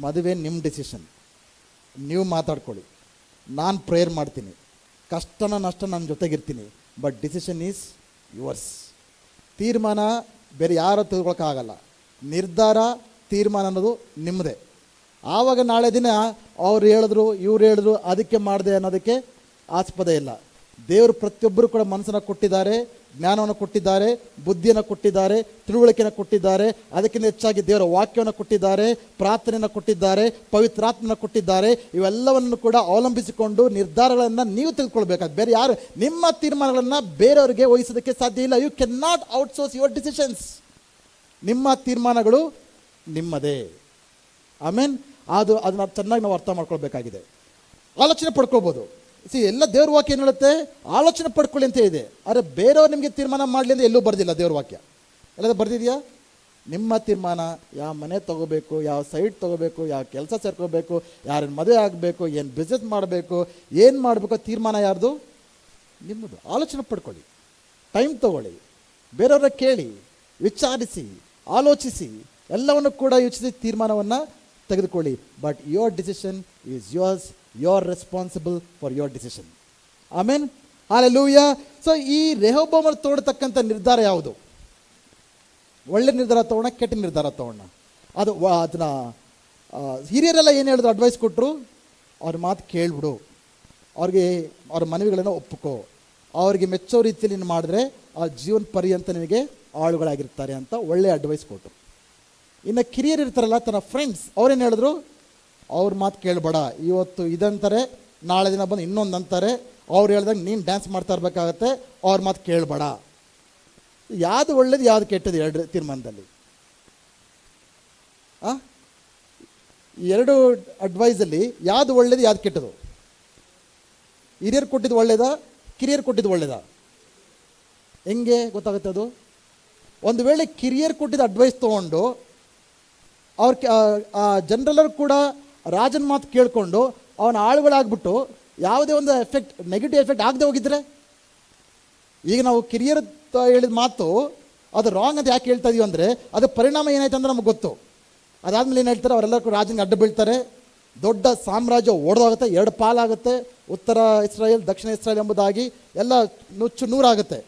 B: ಮದುವೆ ನಿಮ್ಮ ಡಿಸಿಷನ್ ನೀವು ಮಾತಾಡ್ಕೊಳ್ಳಿ. ನಾನು ಪ್ರೇಯರ್ ಮಾಡ್ತೀನಿ. ಕಷ್ಟನ ನಷ್ಟ ನನ್ನ ಜೊತೆಗಿರ್ತೀನಿ. ಬಟ್ ಡಿಸಿಷನ್ ಈಸ್ ಯುವರ್ಸ್ ತೀರ್ಮಾನ ಬೇರೆ ಯಾರು ತಿಳ್ಕೊಳಕ್ಕಾಗಲ್ಲ ನಿರ್ಧಾರ, ತೀರ್ಮಾನ ಅನ್ನೋದು ನಿಮ್ಮದೇ ಆವಾಗ ನಾಳೆ ದಿನ ಅವ್ರು ಹೇಳಿದ್ರು, ಇವ್ರು ಹೇಳಿದ್ರು, ಅದಕ್ಕೆ ಮಾಡಿದೆ ಅನ್ನೋದಕ್ಕೆ ಆಸ್ಪದ ಇಲ್ಲ. ದೇವರು ಪ್ರತಿಯೊಬ್ಬರು ಕೂಡ ಮನಸ್ಸನ್ನು ಕೊಟ್ಟಿದ್ದಾರೆ. ಜ್ಞಾನವನ್ನು ಕೊಟ್ಟಿದ್ದಾರೆ, ಬುದ್ಧಿಯನ್ನು ಕೊಟ್ಟಿದ್ದಾರೆ, ತಿಳುವಳಿಕೆಯನ್ನು ಕೊಟ್ಟಿದ್ದಾರೆ, ಅದಕ್ಕಿಂತ ಹೆಚ್ಚಾಗಿ ದೇವರ ವಾಕ್ಯವನ್ನು ಕೊಟ್ಟಿದ್ದಾರೆ, ಪ್ರಾರ್ಥನೆಯನ್ನು ಕೊಟ್ಟಿದ್ದಾರೆ ಪವಿತ್ರಾತ್ಮನ ಕೊಟ್ಟಿದ್ದಾರೆ. ಇವೆಲ್ಲವನ್ನು ಕೂಡ ಅವಲಂಬಿಸಿಕೊಂಡು ನಿರ್ಧಾರಗಳನ್ನು ನೀವು ತೆಗೆದುಕೊಳ್ಬೇಕಾದ್ರೆ ಬೇರೆ ಯಾರು, ನಿಮ್ಮ ತೀರ್ಮಾನಗಳನ್ನು ಬೇರೆಯವರಿಗೆ ವಹಿಸೋದಕ್ಕೆ ಸಾಧ್ಯ ಇಲ್ಲ. You can not outsource your decisions ನಿಮ್ಮ ತೀರ್ಮಾನಗಳು ನಿಮ್ಮದೇ. ಆಮೇನ್? ಅದು, ಅದನ್ನ ಚೆನ್ನಾಗಿ ನಾವು ಅರ್ಥ ಮಾಡ್ಕೊಳ್ಬೇಕಾಗಿದೆ. ಆಲೋಚನೆ ಪಡ್ಕೊಳ್ಬೋದು. ಸಿ ಎಲ್ಲ ದೇವ್ರ ವಾಕ್ಯ ಏನು ಹೇಳುತ್ತೆ? ಆಲೋಚನೆ ಪಡ್ಕೊಳ್ಳಿ ಅಂತ ಇದೆ ಆದರೆ ಬೇರೆಯವ್ರು ನಿಮಗೆ ತೀರ್ಮಾನ ಮಾಡಲಿ ಅಂತ ಎಲ್ಲೂ ಬರ್ದಿಲ್ಲ ದೇವ್ರ ವಾಕ್ಯ. ಎಲ್ಲದ ಬರ್ದಿದೆಯಾ? ನಿಮ್ಮ ತೀರ್ಮಾನ, ಯಾವ ಮನೆ ತಗೋಬೇಕು, ಯಾವ ಸೈಟ್ ತಗೋಬೇಕು, ಯಾವ ಕೆಲಸ ಸೇರ್ಕೋಬೇಕು ಯಾರನ್ನ ಮದುವೆ ಆಗಬೇಕು, ಏನು ಬಿಸ್ನೆಸ್ ಮಾಡಬೇಕು, ಏನು ಮಾಡಬೇಕು ತೀರ್ಮಾನ ಯಾರ್ದು? ನಿಮ್ಮದು. ಆಲೋಚನೆ ಪಡ್ಕೊಳ್ಳಿ. ಟೈಮ್ ತಗೊಳ್ಳಿ. ಬೇರೆಯವರ ಕೇಳಿ, ವಿಚಾರಿಸಿ, ಆಲೋಚಿಸಿ, ಎಲ್ಲವನ್ನು ಕೂಡ ಯೋಚಿಸಿ ತೀರ್ಮಾನವನ್ನು ತೆಗೆದುಕೊಳ್ಳಿ. But your decision is yours you are responsible for your decision amen ಲೂಯ so ಈ ರೆಹೋಬೋಮರ್ ತೋಡತಕ್ಕಂಥ ನಿರ್ಧಾರ ಯಾವುದು? ಒಳ್ಳೆ ನಿರ್ಧಾರ ತಗೋಣ ಕೆಟ್ಟ ನಿರ್ಧಾರ ತಗೋಣ ಅದು ಅದನ್ನ ಹಿರಿಯರೆಲ್ಲ ಏನು ಹೇಳಿದ್ರು? ಅಡ್ವೈಸ್ ಕೊಟ್ಟರು ಅವ್ರ ಮಾತು ಕೇಳ್ಬಿಡು. ಅವ್ರಿಗೆ, ಅವ್ರ ಮನವಿಗಳನ್ನು ಒಪ್ಪಿಕೋ. ಅವ್ರಿಗೆ ಮೆಚ್ಚೋ ರೀತಿಯಲ್ಲಿ ನೀನು ಮಾಡಿದ್ರೆ ಆ ಜೀವನ ಪರ್ಯಂತ ನಿಮಗೆ ಆಳುಗಳಾಗಿರ್ತಾರೆ ಅಂತ ಒಳ್ಳೆ ಅಡ್ವೈಸ್ ಕೊಟ್ಟರು ಇನ್ನು ಕಿರಿಯರು ಇರ್ತಾರಲ್ಲ ತನ್ನ ಫ್ರೆಂಡ್ಸ್ ಅವ್ರೇನು ಹೇಳಿದ್ರು? ಅವ್ರ ಮಾತು ಕೇಳಬೇಡ. ಇವತ್ತು ಇದಂತಾರೆ, ನಾಳೆ ದಿನ ಬಂದು ಇನ್ನೊಂದು ಅಂತಾರೆ. ಅವ್ರು ಹೇಳ್ದಂಗೆ ನೀನು ಡ್ಯಾನ್ಸ್ ಮಾಡ್ತಾ ಇರಬೇಕಾಗತ್ತೆ, ಅವ್ರ ಮಾತು ಕೇಳಬೇಡ. ಯಾವುದು ಒಳ್ಳೇದು, ಯಾವುದು ಕೆಟ್ಟದ್ದು ಎರಡು ತೀರ್ಮಾನದಲ್ಲಿ. ಎರಡು ಅಡ್ವೈಸಲ್ಲಿ ಯಾವುದು ಒಳ್ಳೇದು, ಯಾವುದು ಕೆಟ್ಟದು ಹಿರಿಯರು ಕೊಟ್ಟಿದ್ದು ಒಳ್ಳೇದಾ, ಕಿರಿಯರು ಕೊಟ್ಟಿದ್ದು ಒಳ್ಳೇದಾ? ಹೆಂಗೆ ಗೊತ್ತಾಗುತ್ತೆ ಅದು? ಒಂದು ವೇಳೆ ಕಿರಿಯರು ಕೊಟ್ಟಿದ್ದ ಅಡ್ವೈಸ್ ತೊಗೊಂಡು, ಅವ್ರ ಜನರೆಲ್ಲರೂ ಕೂಡ ರಾಜನ ಮಾತು ಕೇಳಿಕೊಂಡು ಅವನ ಆಳುಗಳಾಗ್ಬಿಟ್ಟು ಯಾವುದೇ ಒಂದು ಎಫೆಕ್ಟ್ ನೆಗೆಟಿವ್ ಎಫೆಕ್ಟ್ ಆಗದೆ ಹೋಗಿದ್ರೆ? ಈಗ ನಾವು ಕಿರಿಯರ್ ಹೇಳಿದ ಮಾತು, ಅದು ರಾಂಗ್ ಅಂತ ಯಾಕೆ ಹೇಳ್ತಾ ಇದೀವಿ ಅಂದರೆ, ಅದು ಪರಿಣಾಮ ಏನಾಯ್ತು ಅಂದ್ರೆ ನಮಗೆ ಗೊತ್ತು. ಅದಾದ್ಮೇಲೆ ಏನು ಹೇಳ್ತಾರೆ, ಅವರೆಲ್ಲರೂ ರಾಜನಿಗೆ ಅಡ್ಡ ಬೀಳ್ತಾರೆ. ದೊಡ್ಡ ಸಾಮ್ರಾಜ್ಯ ಒಡೆದೋಗುತ್ತೆ ಎರಡು ಪಾಲಾಗುತ್ತೆ. ಉತ್ತರ ಇಸ್ರಾಯೇಲ್, ದಕ್ಷಿಣ ಇಸ್ರಾಯೇಲ್ ಎಂಬುದಾಗಿ ಎಲ್ಲ ನುಚ್ಚು ನೂರಾಗುತ್ತೆ.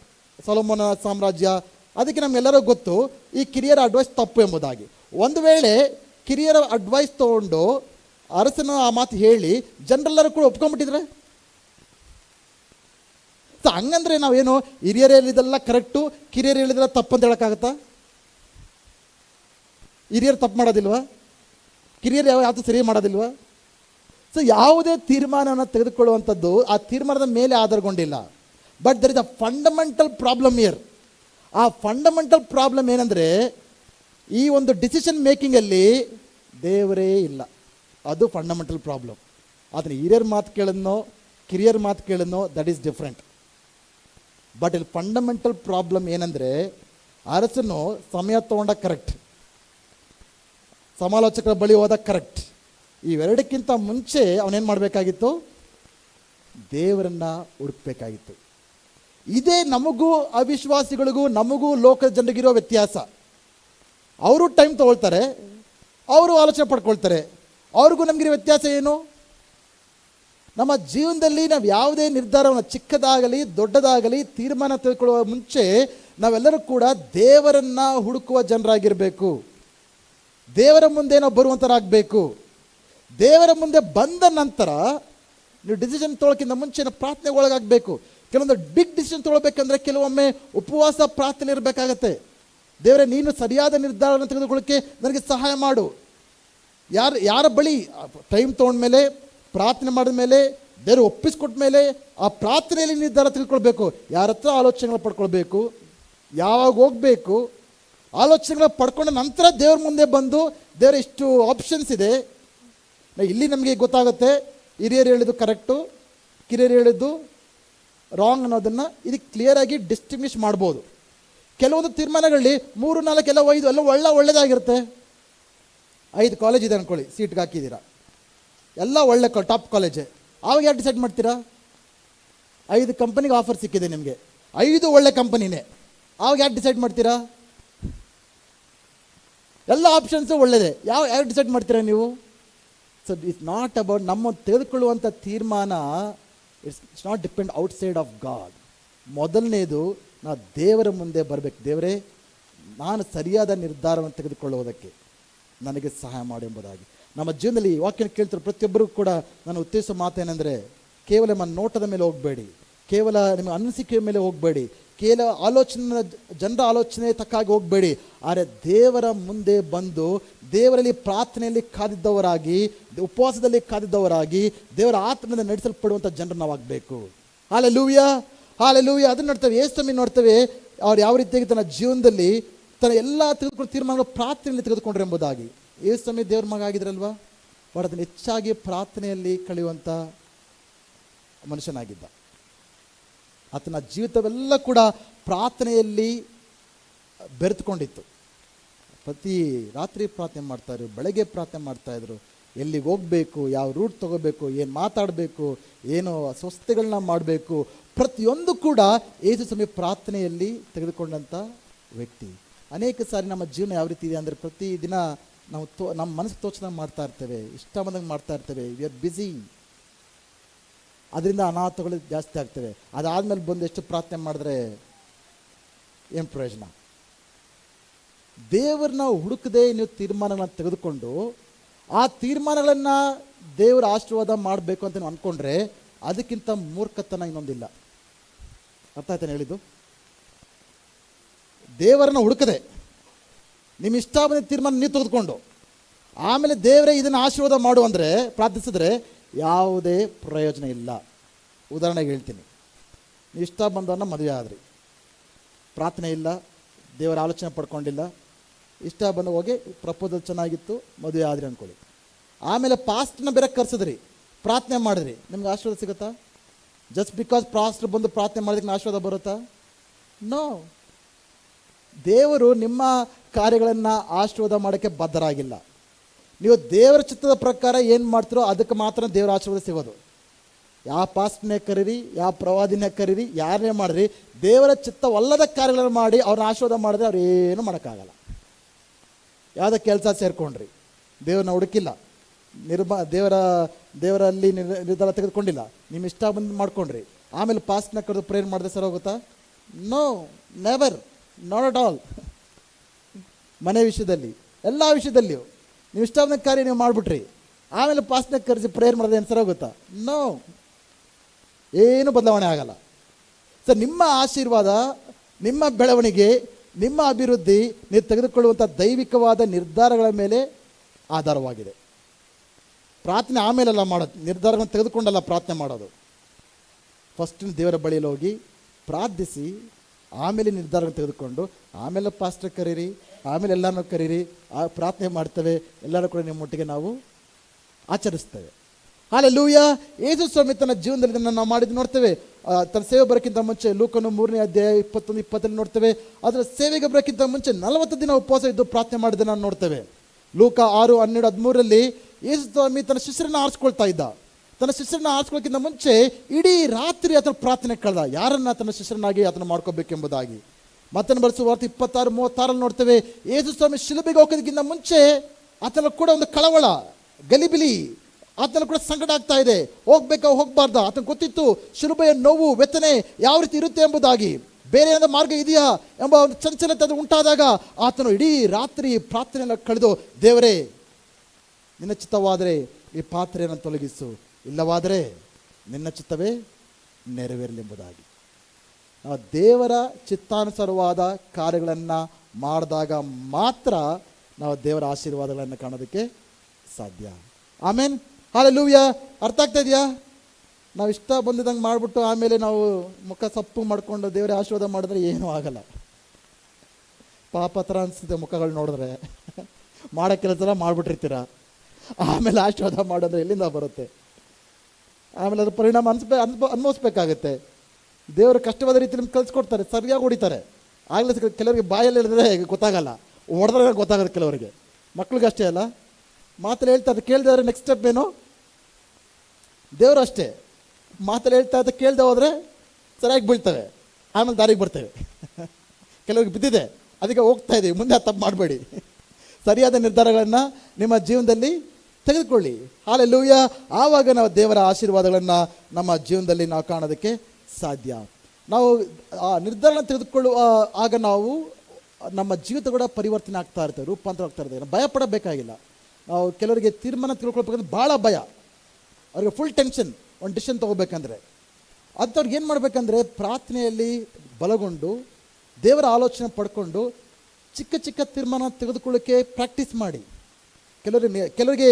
B: ಸೊಲೋಮೋನ ಸಾಮ್ರಾಜ್ಯ, ಅದಕ್ಕೆ ನಮ್ಗೆಲ್ಲರೂ ಗೊತ್ತು, ಈ ಕಿರಿಯರ ಅಡ್ವೈಸ್ ತಪ್ಪು ಎಂಬುದಾಗಿ. ಒಂದು ವೇಳೆ ಕಿರಿಯರ ಅಡ್ವೈಸ್ ತೊಗೊಂಡು ಅರಸನ ಆ ಮಾತು ಹೇಳಿ ಜನರೆಲ್ಲರೂ ಕೂಡ ಒಪ್ಕೊಂಡ್ಬಿಟ್ಟಿದ್ರೆ? ಸೊ ಹಂಗಂದ್ರೆ ನಾವೇನು ಹಿರಿಯರು ಹೇಳಿದೆಲ್ಲ ಕರೆಕ್ಟು, ಕಿರಿಯರು ಹೇಳಿದೆಲ್ಲ ತಪ್ಪು ಅಂತ ಹೇಳೋಕ್ಕಾಗತ್ತಾ? ಹಿರಿಯರು ತಪ್ಪು ಮಾಡೋದಿಲ್ವಾ? ಕಿರಿಯರು ಯಾವ ಯಾವುದು ಸರಿ ಮಾಡೋದಿಲ್ವಾ? ಸೊ ಯಾವುದೇ ತೀರ್ಮಾನವನ್ನು ತೆಗೆದುಕೊಳ್ಳುವಂಥದ್ದು ಆ ತೀರ್ಮಾನದ ಮೇಲೆ ಆಧಾರಗೊಂಡಿಲ್ಲ. But there is a fundamental problem here ಆ ಫಂಡಮೆಂಟಲ್ ಪ್ರಾಬ್ಲಮ್ ಏನಂದರೆ ಈ ಒಂದು ಡಿಸಿಷನ್ ಮೇಕಿಂಗಲ್ಲಿ ದೇವರೇ ಇಲ್ಲ. ಅದು ಫಂಡಮೆಂಟಲ್ ಪ್ರಾಬ್ಲಮ್ ಆದರೆ ಹಿರಿಯರ್ ಮಾತು ಕೇಳೋದನೋ, ಕಿರಿಯರ್ ಮಾತು ಕೇಳೋದನೋ ದಟ್ ಈಸ್ ಡಿಫ್ರೆಂಟ್ ಬಟ್ ಇಲ್ಲಿ ಫಂಡಮೆಂಟಲ್ ಪ್ರಾಬ್ಲಮ್ ಏನಂದರೆ, ಅರಸನು ಸಮಯ ತಗೊಂಡ ಕರೆಕ್ಟ್ ಸಮಾಲೋಚಕರ ಬಳಿ ಹೋದ ಕರೆಕ್ಟ್ ಇವೆರಡಕ್ಕಿಂತ ಮುಂಚೆ ಅವನೇನು ಮಾಡಬೇಕಾಗಿತ್ತು? ದೇವರನ್ನ ಹುಡುಕ್ಬೇಕಾಗಿತ್ತು. ಇದೇ ನಮಗೂ ಅವಿಶ್ವಾಸಿಗಳಿಗೂ, ನಮಗೂ ಲೋಕದ ಜನರಿಗಿರೋ ವ್ಯತ್ಯಾಸ. ಅವರು ಟೈಮ್ ತಗೊಳ್ತಾರೆ, ಅವರು ಆಲೋಚನೆ ಪಡ್ಕೊಳ್ತಾರೆ. ಅವ್ರಿಗೂ ನಮಗಿರೋ ವ್ಯತ್ಯಾಸ ಏನು? ನಮ್ಮ ಜೀವನದಲ್ಲಿ ನಾವು ಯಾವುದೇ ನಿರ್ಧಾರವನ್ನು ಚಿಕ್ಕದಾಗಲಿ, ದೊಡ್ಡದಾಗಲಿ ತೀರ್ಮಾನ ತೆಗೆದುಕೊಳ್ಳುವ ಮುಂಚೆ ನಾವೆಲ್ಲರೂ ಕೂಡ ದೇವರನ್ನು ಹುಡುಕುವ ಜನರಾಗಿರಬೇಕು. ದೇವರ ಮುಂದೆ ನಾವು ಬರುವಂಥರಾಗಬೇಕು ದೇವರ ಮುಂದೆ ಬಂದ ನಂತರ ನೀವು ಡಿಸಿಷನ್ ತೊಗೊಳಕ್ಕಿಂತ ಮುಂಚೆ ನಾವು ಒಳಗಾಗಬೇಕು. ಕೆಲವೊಂದು ಬಿಗ್ ಡಿಸಿಷನ್ ತೊಗೊಳ್ಬೇಕಂದ್ರೆ ಕೆಲವೊಮ್ಮೆ ಉಪವಾಸ ಪ್ರಾರ್ಥನೆ ಇರಬೇಕಾಗತ್ತೆ. ದೇವರೇ, ನೀನು ಸರಿಯಾದ ನಿರ್ಧಾರವನ್ನು ತೆಗೆದುಕೊಳ್ಳೋಕ್ಕೆ ನನಗೆ ಸಹಾಯ ಮಾಡು. ಯಾರು, ಯಾರ ಬಳಿ ಟೈಮ್ ತೊಗೊಂಡ್ಮೇಲೆ ಪ್ರಾರ್ಥನೆ ಮಾಡಿದ ಮೇಲೆ ಬೇರೆ ಒಪ್ಪಿಸ್ಕೊಟ್ಟ ಮೇಲೆ ಆ ಪ್ರಾರ್ಥನೆಯಲ್ಲಿ ನಿರ್ಧಾರ ತಿಳ್ಕೊಳ್ಬೇಕು. ಯಾರ ಹತ್ರ ಆಲೋಚನೆಗಳು ಪಡ್ಕೊಳ್ಬೇಕು, ಯಾವಾಗ ಹೋಗಬೇಕು, ಆಲೋಚನೆಗಳ ಪಡ್ಕೊಂಡ ನಂತರ ದೇವ್ರ ಮುಂದೆ ಬಂದು ದೇವರ ಇಷ್ಟು ಆಪ್ಷನ್ಸ್ ಇದೆ. ಇಲ್ಲಿ ನಮಗೆ ಗೊತ್ತಾಗುತ್ತೆ, ಹಿರಿಯರು ಹೇಳಿದ್ದು ಕರೆಕ್ಟು ಕಿರಿಯರು ಹೇಳಿದ್ದು ರಾಂಗ್ ಅನ್ನೋದನ್ನು ಇದಕ್ಕೆ ಕ್ಲಿಯರಾಗಿ ಡಿಸ್ಟಿಂಗ್ವಿಷ್ ಮಾಡ್ಬೋದು. ಕೆಲವೊಂದು ತೀರ್ಮಾನಗಳಲ್ಲಿ ಮೂರು, ನಾಲ್ಕು, ಎಲ್ಲ ಐದು, ಎಲ್ಲ ಒಳ್ಳೆ, ಒಳ್ಳೇದಾಗಿರುತ್ತೆ. ಐದು ಕಾಲೇಜ್ ಇದೆ ಅಂದ್ಕೊಳ್ಳಿ ಸೀಟ್ಗೆ ಹಾಕಿದ್ದೀರಾ. ಎಲ್ಲ ಒಳ್ಳೆ ಟಾಪ್ ಕಾಲೇಜೇ ಆವಾಗ ಯಾರು ಡಿಸೈಡ್ ಮಾಡ್ತೀರಾ? ಐದು ಕಂಪನಿಗೆ ಆಫರ್ ಸಿಕ್ಕಿದೆ ನಿಮಗೆ. ಐದು ಒಳ್ಳೆ ಕಂಪನಿನೇ ಆವಾಗ ಯಾರು ಡಿಸೈಡ್ ಮಾಡ್ತೀರಾ? ಎಲ್ಲ ಆಪ್ಷನ್ಸು ಒಳ್ಳೆಯದೇ ಯಾವ ಯಾರು ಡಿಸೈಡ್ ಮಾಡ್ತೀರಾ ನೀವು? ಸೊ ಇಟ್ಸ್ ನಾಟ್ ಅಬೌಟ್ ನಮ್ಮ ತೆಗೆದುಕೊಳ್ಳುವಂಥ ತೀರ್ಮಾನ it's it's not depend outside of God ಮೊದಲನೇದು ನಾವು ದೇವರ ಮುಂದೆ ಬರಬೇಕು. ದೇವರೇ, ನಾನು ಸರಿಯಾದ ನಿರ್ಧಾರವನ್ನು ತೆಗೆದುಕೊಳ್ಳುವುದಕ್ಕೆ. ನನಗೆ ಸಹಾಯ ಮಾಡು ಎಂಬುದಾಗಿ. ನಮ್ಮ ಜೀವನದಲ್ಲಿ ವಾಕ್ಯ ವಾಕ್ಯನ ಕೇಳ್ತಿರೋ ಪ್ರತಿಯೊಬ್ಬರಿಗೂ ಕೂಡ ನಾನು ಉತ್ತೇಜಿಸೋ ಮಾತೇನೆಂದರೆ, ಕೇವಲ ನಮ್ಮ ನೋಟದ ಮೇಲೆ ಹೋಗಬೇಡಿ. ಕೇವಲ ನಿಮ್ಮ ಅನಿಸಿಕೆಯ ಮೇಲೆ ಹೋಗಬೇಡಿ. ಕೇವಲ ಆಲೋಚನೆ ಜನರ ಆಲೋಚನೆ ತಕ್ಕಾಗಿ ಹೋಗಬೇಡಿ. ಆದರೆ ದೇವರ ಮುಂದೆ ಬಂದು ದೇವರಲ್ಲಿ ಪ್ರಾರ್ಥನೆಯಲ್ಲಿ ಕಾದಿದ್ದವರಾಗಿ, ಉಪವಾಸದಲ್ಲಿ ಕಾದಿದ್ದವರಾಗಿ, ದೇವರ ಆತ್ಮದಿಂದ ನಡೆಸಲ್ಪಡುವಂಥ ಜನರು ನಾವಾಗಬೇಕು. ಹಾಲೆ ಲೂವಿಯ ಹಾಲೆ ಲೂವಿಯ ಅದನ್ನು ನೋಡ್ತೇವೆ ಏಸ್ತಮಿ ನೋಡ್ತೇವೆ. ಅವ್ರು ಯಾವ ರೀತಿಯಾಗಿ ತನ್ನ ಜೀವನದಲ್ಲಿ ತನ್ನ ಎಲ್ಲ ತೆಗೆದುಕೊಂಡು ತೀರ್ಮಾನಗಳು ಪ್ರಾರ್ಥನೆಯಲ್ಲಿ ತೆಗೆದುಕೊಂಡ್ರೆ ಎಂಬುದಾಗಿ. ಏಸು ಸ್ವಾಮಿ ದೇವ್ರ ಮಗ ಆಗಿದ್ರಲ್ವಾ? ಬಟ್ ಅದನ್ನು ಹೆಚ್ಚಾಗಿ ಪ್ರಾರ್ಥನೆಯಲ್ಲಿ ಕಳೆಯುವಂಥ ಮನುಷ್ಯನಾಗಿದ್ದ. ಆತನ ಜೀವಿತವೆಲ್ಲ ಕೂಡ ಪ್ರಾರ್ಥನೆಯಲ್ಲಿ ಬೆರೆತುಕೊಂಡಿತ್ತು. ಪ್ರತಿ ರಾತ್ರಿ ಪ್ರಾರ್ಥನೆ ಮಾಡ್ತಾಯಿದ್ರು ಬೆಳಗ್ಗೆ ಪ್ರಾರ್ಥನೆ ಮಾಡ್ತಾಯಿದ್ರು ಎಲ್ಲಿಗೆ ಹೋಗಬೇಕು, ಯಾವ ರೂಟ್ ತಗೋಬೇಕು, ಏನು ಮಾತಾಡಬೇಕು, ಏನು ಸ್ವಸ್ಥೆಗಳನ್ನ ಮಾಡಬೇಕು, ಪ್ರತಿಯೊಂದು ಕೂಡ ಏಸು ಸಮಯ ಪ್ರಾರ್ಥನೆಯಲ್ಲಿ ತೆಗೆದುಕೊಂಡಂಥ ವ್ಯಕ್ತಿ. ಅನೇಕ ಸಾರಿ ನಮ್ಮ ಜೀವನ ಯಾವ ರೀತಿ ಇದೆ ಅಂದರೆ ಪ್ರತಿದಿನ ನಾವು ತೋ, ನಮ್ಮ ಮನಸ್ಸು ತೋಚನ ಮಾಡ್ತಾ ಇರ್ತೇವೆ ಇಷ್ಟ ಬಂದಂಗೆ ಮಾಡ್ತಾ ಇರ್ತೇವೆ. ವಿ ಆರ್ ಬ್ಯುಸಿ ಅದರಿಂದ ಅನಾಹುತಗಳು ಜಾಸ್ತಿ ಆಗ್ತವೆ. ಅದಾದಮೇಲೆ ಬಂದು ಎಷ್ಟು ಪ್ರಾರ್ಥನೆ ಮಾಡಿದ್ರೆ ಏನು ಪ್ರಯೋಜನ? ದೇವರನ್ನ ಹುಡುಕದೆ ನೀವು ತೀರ್ಮಾನಗಳನ್ನು ತೆಗೆದುಕೊಂಡು, ಆ ತೀರ್ಮಾನಗಳನ್ನು ದೇವರ ಆಶೀರ್ವಾದ ಮಾಡಬೇಕು ಅಂತ ನೀವು ಅಂದ್ಕೊಂಡ್ರೆ ಅದಕ್ಕಿಂತ ಮೂರ್ಖತನ ಇನ್ನೊಂದಿಲ್ಲ. ಅರ್ಥ ಆಯ್ತಾನೆ ಹೇಳಿದ್ದು? ದೇವರನ್ನ ಹುಡುಕದೆ. ನಿಮ್ಮ ಇಷ್ಟ ಬಂದ ತೀರ್ಮಾನ ನೀವು ತೆಗೆದುಕೊಂಡು. ಆಮೇಲೆ ದೇವರೇ ಇದನ್ನು ಆಶೀರ್ವಾದ ಮಾಡು ಅಂದರೆ ಪ್ರಾರ್ಥಿಸಿದ್ರೆ ಯಾವುದೇ ಪ್ರಯೋಜನ ಇಲ್ಲ. ಉದಾಹರಣೆಗೆ ಹೇಳ್ತೀನಿ. ಇಷ್ಟ ಬಂದವನ್ನ ಮದುವೆ ಆದ್ರಿ. ಪ್ರಾರ್ಥನೆ ಇಲ್ಲ, ದೇವರ ಆಲೋಚನೆ ಪಡ್ಕೊಂಡಿಲ್ಲ. ಇಷ್ಟ ಬಂದ ಹೋಗಿ ಪ್ರಪೋಸಲ್ ಚೆನ್ನಾಗಿತ್ತು, ಮದುವೆ ಆದ್ರಿ ಅಂದ್ಕೊಳ್ಳಿ ಆಮೇಲೆ ಪಾಸ್ಟ್ನ ಬೇರೆ ಕರ್ಸಿದ್ರಿ. ಪ್ರಾರ್ಥನೆ ಮಾಡಿದ್ರಿ. ನಿಮ್ಗೆ ಆಶೀರ್ವಾದ ಸಿಗುತ್ತಾ? ಜಸ್ಟ್ ಬಿಕಾಸ್ ಪಾಸ್ಟ್ ಬಂದು ಪ್ರಾರ್ಥನೆ ಮಾಡೋದಕ್ಕೆ ಆಶೀರ್ವಾದ ಬರುತ್ತಾ? ನೋ ದೇವರು ನಿಮ್ಮ ಕಾರ್ಯಗಳನ್ನು ಆಶೀರ್ವಾದ ಮಾಡೋಕ್ಕೆ ಬದ್ಧರಾಗಿಲ್ಲ. ನೀವು ದೇವರ ಚಿತ್ತದ ಪ್ರಕಾರ ಏನು ಮಾಡ್ತೀರೋ ಅದಕ್ಕೆ ಮಾತ್ರ ದೇವರ ಆಶೀರ್ವಾದ ಸಿಗೋದು. ಯಾವ ಪಾಸ್ಟ್ನೇ ಕರೀರಿ, ಯಾವ ಪ್ರವಾದಿನೇ ಕರೀರಿ, ಯಾರನ್ನೇ ಮಾಡಿರಿ, ದೇವರ ಚಿತ್ತವಲ್ಲದ ಕಾರ್ಯಗಳನ್ನು ಮಾಡಿ ಅವ್ರನ್ನ ಆಶೀರ್ವಾದ ಮಾಡಿದ್ರೆ ಅವ್ರು ಏನು ಮಾಡೋಕ್ಕಾಗಲ್ಲ. ಯಾವುದೋ ಕೆಲಸ ಸೇರಿಕೊಂಡ್ರಿ. ದೇವ್ರನ್ನ ಹುಡುಕಿಲ್ಲ. ನಿರ್ಮ, ದೇವರ, ದೇವರಲ್ಲಿ ನಿರ್- ನಿರ್ಧಾರ ತೆಗೆದುಕೊಂಡಿಲ್ಲ. ನಿಮ್ಮ ಇಷ್ಟ ಬಂದು ಮಾಡ್ಕೊಂಡ್ರಿ. ಆಮೇಲೆ ಪಾಸ್ಟ್ನ ಕರೆದು ಪ್ರೇರ್ ಮಾಡಿದೆ ಸರ್ ಹೋಗುತ್ತಾ? No never not at all ಮನೆ ವಿಷಯದಲ್ಲಿ, ಎಲ್ಲ ವಿಷಯದಲ್ಲಿಯೂ. ನೀವು ಇಷ್ಟ ಬಂದ ಕಾರ್ಯ ನೀವು ಮಾಡಿಬಿಟ್ರಿ. ಆಮೇಲೆ ಪಾಸ್ನಾಗ ಕರೆಸಿ ಪ್ರೇಯರ್ ಮಾಡೋದು ಏನು ಸರ್ ಗೊತ್ತಾ ನೋ ಏನು ಬದಲಾವಣೆ ಆಗಲ್ಲ. ಸರ್ ನಿಮ್ಮ ಆಶೀರ್ವಾದ, ನಿಮ್ಮ ಬೆಳವಣಿಗೆ, ನಿಮ್ಮ ಅಭಿವೃದ್ಧಿ, ನೀವು ತೆಗೆದುಕೊಳ್ಳುವಂಥ ದೈವಿಕವಾದ ನಿರ್ಧಾರಗಳ ಮೇಲೆ ಆಧಾರವಾಗಿದೆ. ಪ್ರಾರ್ಥನೆ ಆಮೇಲೆಲ್ಲ ಮಾಡೋದು, ನಿರ್ಧಾರಗಳನ್ನು ತೆಗೆದುಕೊಂಡಲ್ಲ ಪ್ರಾರ್ಥನೆ ಮಾಡೋದು. ಫಸ್ಟ್ ದೇವರ ಬಳಿಯಲ್ಲಿ ಹೋಗಿ ಪ್ರಾರ್ಥಿಸಿ. ಆಮೇಲೆ ನಿರ್ಧಾರ ತೆಗೆದುಕೊಂಡು, ಆಮೇಲೆ ಪಾಸ್ಟರ್ ಕರೀರಿ, ಆಮೇಲೆ ಎಲ್ಲರನ್ನು ಕರೀರಿ, ಆ ಪ್ರಾರ್ಥನೆ ಮಾಡ್ತೇವೆ, ಎಲ್ಲರೂ ಕೂಡ ನಿಮ್ಮೊಟ್ಟಿಗೆ ನಾವು ಆಚರಿಸ್ತೇವೆ. ಹಾಲೆ ಲೂಯ ಯೇಸು ಸ್ವಾಮಿ ತನ್ನ ಜೀವನದಲ್ಲಿ ಇದನ್ನು ನಾವು ಮಾಡಿದ್ದು ನೋಡ್ತೇವೆ. ತನ್ನ ಸೇವೆ ಬರೋಕ್ಕಿಂತ ಮುಂಚೆ ಲೂಕನು ಮೂರನೇ ಅಧ್ಯಾಯ ಇಪ್ಪತ್ತೊಂದು, ಇಪ್ಪತ್ತರಲ್ಲಿ ನೋಡ್ತೇವೆ. ಅದರ ಸೇವೆಗೆ ಬರೋಕ್ಕಿಂತ ಮುಂಚೆ ನಲವತ್ತು ದಿನ ಉಪವಾಸ ಇದ್ದು ಪ್ರಾರ್ಥನೆ ಮಾಡಿದ್ದನ್ನು ನೋಡ್ತೇವೆ. ಲೂಕ ಆರು, ಹನ್ನೆರಡು, ಹದಿಮೂರರಲ್ಲಿ ಯೇಸು ಸ್ವಾಮಿ ತನ್ನ ಶಿಷ್ಯರನ್ನು ಆರಿಸ್ಕೊಳ್ತಾ ಇದ್ದ. ತನ್ನ ಶಿಷ್ಯರನ್ನ ಆರಿಸ್ಕೊಳ್ಳೋಕ್ಕಿಂತ ಮುಂಚೆ ಇಡೀ ರಾತ್ರಿ ಆತನ ಪ್ರಾರ್ಥನೆ ಕಳೆದ. ಯಾರನ್ನ ತನ್ನ ಶಿಷ್ಯರನ್ನಾಗಿ ಆತನ ಮಾಡ್ಕೋಬೇಕೆಂಬುದಾಗಿ. ಮತ್ತನ್ನು ಬರೆಸುವ ವಾರ್ತೆ ಇಪ್ಪತ್ತಾರು ಮೂವತ್ತಾರಲ್ಲಿ ನೋಡ್ತೇವೆ. ಯೇಸು ಸ್ವಾಮಿ ಶಿಲುಬೆಗೆ ಹೋಗೋದಕ್ಕಿಂತ ಮುಂಚೆ ಆತನ ಕೂಡ ಒಂದು ಕಳವಳ, ಗಲಿಬಿಲಿ, ಆತನ ಕೂಡ ಸಂಕಟ ಆಗ್ತಾ ಇದೆ. ಹೋಗ್ಬೇಕಾ, ಹೋಗ್ಬಾರ್ದ? ಆತನ ಗೊತ್ತಿತ್ತು ಶಿಲುಬೆಯ ನೋವು, ವೆತ್ತನೆ ಯಾವ ರೀತಿ ಇರುತ್ತೆ ಎಂಬುದಾಗಿ. ಬೇರೆ ಏನಾದ ಮಾರ್ಗ ಇದೆಯಾ ಎಂಬ ಒಂದು ಚಂಚಲತೆ ಅದು ಉಂಟಾದಾಗ ಆತನು ಇಡೀ ರಾತ್ರಿ ಪ್ರಾರ್ಥನೆಯನ್ನು ಕಳೆದು, ದೇವರೇ, ನಿನ್ನ ಚಿತ್ತವಾದರೆ ಈ ಪಾತ್ರೆಯನ್ನು ತೊಲಗಿಸು. ಇಲ್ಲವಾದರೆ ನಿನ್ನ ಚಿತ್ತವೇ ನೆರವೇರಲೆಂಬುದಾಗಿ. ನಾವು ದೇವರ ಚಿತ್ತಾನುಸಾರವಾದ ಕಾರ್ಯಗಳನ್ನು ಮಾಡಿದಾಗ ಮಾತ್ರ ನಾವು ದೇವರ ಆಶೀರ್ವಾದಗಳನ್ನು ಕಾಣೋದಕ್ಕೆ ಸಾಧ್ಯ. ಆಮೇನ್. ಹಾಲೆಲೂಯ. ಅರ್ಥ ಆಗ್ತಾ ಇದೆಯಾ? ನಾವು ಇಷ್ಟ ಬಂದಿದಂಗೆ ಮಾಡಿಬಿಟ್ಟು ಆಮೇಲೆ ನಾವು ಮುಖ ಸಪ್ಪು ಮಾಡಿಕೊಂಡು ದೇವರ ಆಶೀರ್ವಾದ ಮಾಡಿದ್ರೆ ಏನೂ ಆಗಲ್ಲ. ಪಾಪ ಥರ ಅನಿಸುತ್ತೆ ಮುಖಗಳು ನೋಡಿದ್ರೆ. ಮಾಡೋ ಕೆಲಸ ಮಾಡಿಬಿಟ್ಟಿರ್ತೀರ? ಆಮೇಲೆ ಆಶೀರ್ವಾದ ಮಾಡಿದ್ರೆ ಎಲ್ಲಿಂದ ಬರುತ್ತೆ? ಆಮೇಲೆ ಅದ್ರ ಪರಿಣಾಮ ಅನ್ಸ್ಬೇ ಅನ್ಭ ಅನ್ಭವಿಸ್ಬೇಕಾಗತ್ತೆ. ದೇವರು ಕಷ್ಟವಾದ ರೀತಿ ನಿಮ್ಗೆ ಕಲಿಸ್ಕೊಡ್ತಾರೆ, ಸರಿಯಾಗಿ ಹೊಡಿತಾರೆ. ಆಗಲೇ ಕೆಲವರಿಗೆ ಬಾಯಲ್ಲಿ ಹೇಳಿದ್ರೆ ಗೊತ್ತಾಗಲ್ಲ. ಹೊಡೆದ್ರೆ ಗೊತ್ತಾಗುತ್ತೆ ಕೆಲವರಿಗೆ. ಮಕ್ಳಿಗೆ ಅಷ್ಟೇ ಅಲ್ಲ. ಮಾತಲ್ಲಿ ಹೇಳ್ತಾರೆ ಕೇಳಿದ್ರೆ ನೆಕ್ಸ್ಟ್ ಸ್ಟೆಪ್ ಏನು? ದೇವರು ಅಷ್ಟೇ. ಮಾತಲ್ಲಿ ಹೇಳ್ತಾ ಇದ್ದ ಕೇಳ್ದೆ ಹೋದರೆ ಸರಿಯಾಗಿ ಬೀಳ್ತವೆ. ಆಮೇಲೆ ದಾರಿಗೆ ಬರ್ತೇವೆ. ಕೆಲವ್ರಿಗೆ ಬಿದ್ದಿದೆ. ಅದಕ್ಕೆ ಹೋಗ್ತಾ ಇದ್ದೀವಿ ಮುಂದೆ ತಪ್ಪು ಮಾಡಬೇಡಿ. ಸರಿಯಾದ ನಿರ್ಧಾರಗಳನ್ನು ನಿಮ್ಮ ಜೀವನದಲ್ಲಿ ತೆಗೆದುಕೊಳ್ಳಿ. ಹಾಲೆಲ್ಲೂಯ್ಯ ಆವಾಗ ನಾವು ದೇವರ ಆಶೀರ್ವಾದಗಳನ್ನು ನಮ್ಮ ಜೀವನದಲ್ಲಿ ನಾವು ಕಾಣೋದಕ್ಕೆ ಸಾಧ್ಯ. ನಾವು, ಆ ನಿರ್ಧಾರ ತೆಗೆದುಕೊಳ್ಳುವ, ಆಗ ನಾವು ನಮ್ಮ ಜೀವಿತ ಕೂಡ ಪರಿವರ್ತನೆ ಆಗ್ತಾ ಇರ್ತೇವೆ ರೂಪಾಂತರ ಆಗ್ತಾ ಇರ್ತೇವೆ ಭಯ ಪಡಬೇಕಾಗಿಲ್ಲ. ನಾವು ಕೆಲವರಿಗೆ ತೀರ್ಮಾನ ತಿಳ್ಕೊಳ್ಬೇಕಂದ್ರೆ ಭಾಳ ಭಯ. ಅವ್ರಿಗೆ ಫುಲ್ ಟೆನ್ಷನ್ ಒಂದು ಡಿಸಿಷನ್ ತೊಗೋಬೇಕಂದ್ರೆ. ಅಂಥವ್ರಿಗೆ ಏನು ಮಾಡಬೇಕಂದ್ರೆ ಪ್ರಾರ್ಥನೆಯಲ್ಲಿ ಬಲಗೊಂಡು, ದೇವರ ಆಲೋಚನೆ ಪಡ್ಕೊಂಡು, ಚಿಕ್ಕ ಚಿಕ್ಕ ತೀರ್ಮಾನ ತೆಗೆದುಕೊಳ್ಳೋಕ್ಕೆ ಪ್ರಾಕ್ಟೀಸ್ ಮಾಡಿ. ಕೆಲವರಿಗೆ ಕೆಲವರಿಗೆ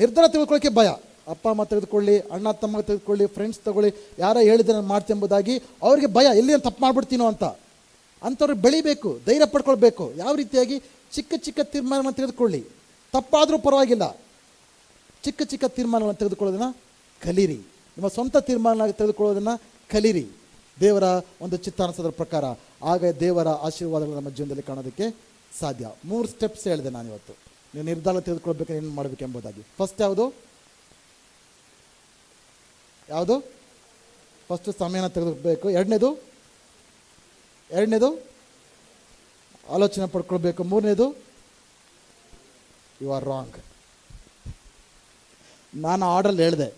B: ನಿರ್ಧಾರ ತೆಗೆದುಕೊಳ್ಳೋಕ್ಕೆ ಭಯ. ಅಪ್ಪ ಅಮ್ಮ ತೆಗೆದುಕೊಳ್ಳಿ, ಅಣ್ಣ ತಮ್ಮ ತೆಗೆದುಕೊಳ್ಳಿ ಫ್ರೆಂಡ್ಸ್ ತಗೊಳ್ಳಿ, ಯಾರೋ ಹೇಳಿದ್ರೆ ನಾನು ಮಾಡ್ತೀನಿ ಎಂಬುದಾಗಿ ಅವರಿಗೆ ಭಯ, ಎಲ್ಲಿ ನಾನು ತಪ್ಪು ಮಾಡಿಬಿಡ್ತೀನೋ ಅಂತ. ಅಂಥವ್ರು ಬೆಳಿಬೇಕು, ಧೈರ್ಯ ಪಡ್ಕೊಳ್ಬೇಕು, ಯಾವ ರೀತಿಯಾಗಿ ಚಿಕ್ಕ ಚಿಕ್ಕ ತೀರ್ಮಾನವನ್ನು ತೆಗೆದುಕೊಳ್ಳಿ. ತಪ್ಪಾದರೂ ಪರವಾಗಿಲ್ಲ. ಚಿಕ್ಕ ಚಿಕ್ಕ ತೀರ್ಮಾನಗಳನ್ನು ತೆಗೆದುಕೊಳ್ಳೋದನ್ನು ಕಲೀರಿ. ನಿಮ್ಮ ಸ್ವಂತ ತೀರ್ಮಾನ ತೆಗೆದುಕೊಳ್ಳೋದನ್ನು ಕಲೀರಿ. ದೇವರ ಒಂದು ಚಿತ್ತಾನಸದ ಪ್ರಕಾರ, ಆಗ ದೇವರ ಆಶೀರ್ವಾದಗಳು ನಮ್ಮ ಜೀವನದಲ್ಲಿ ಕಾಣೋದಕ್ಕೆ ಸಾಧ್ಯ. ಮೂರು ಸ್ಟೆಪ್ಸ್ ಹೇಳಿದೆ ನಾನು ಇವತ್ತು ನೀವು ನಿರ್ಧಾರ ತೆಗೆದುಕೊಳ್ಬೇಕಾದ್ರೆ ಏನು ಮಾಡಬೇಕು ಎಂಬುದಾಗಿ ಫಸ್ಟ್ ಯಾವುದು? ಯಾವುದು? ಫಸ್ಟು ಸಮಯನ ತೆಗೆದುಕೊಳ್ಬೇಕು ಎರಡನೇದು? ಎರಡನೇದು? ಆಲೋಚನೆ ಪಡ್ಕೊಳ್ಬೇಕು. ಮೂರನೇದು? ಯು ಆರ್ ರಾಂಗ್ ನಾನು ಆರ್ಡರ್ ಹೇಳಿದೆ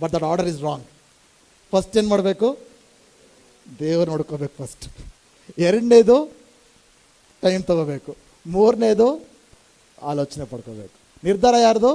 B: but that order is wrong first ಏನು ಮಾಡಬೇಕು? ದೇವರು ನೋಡ್ಕೋಬೇಕು ಫಸ್ಟ್ ಎರಡನೇದು? ಟೈಮ್ ತಗೋಬೇಕು. ಮೂರನೇದು? ಆಲೋಚನೆ ಪಡ್ಕೋಬೇಕು ನಿರ್ಧಾರ ಯಾರ್ದು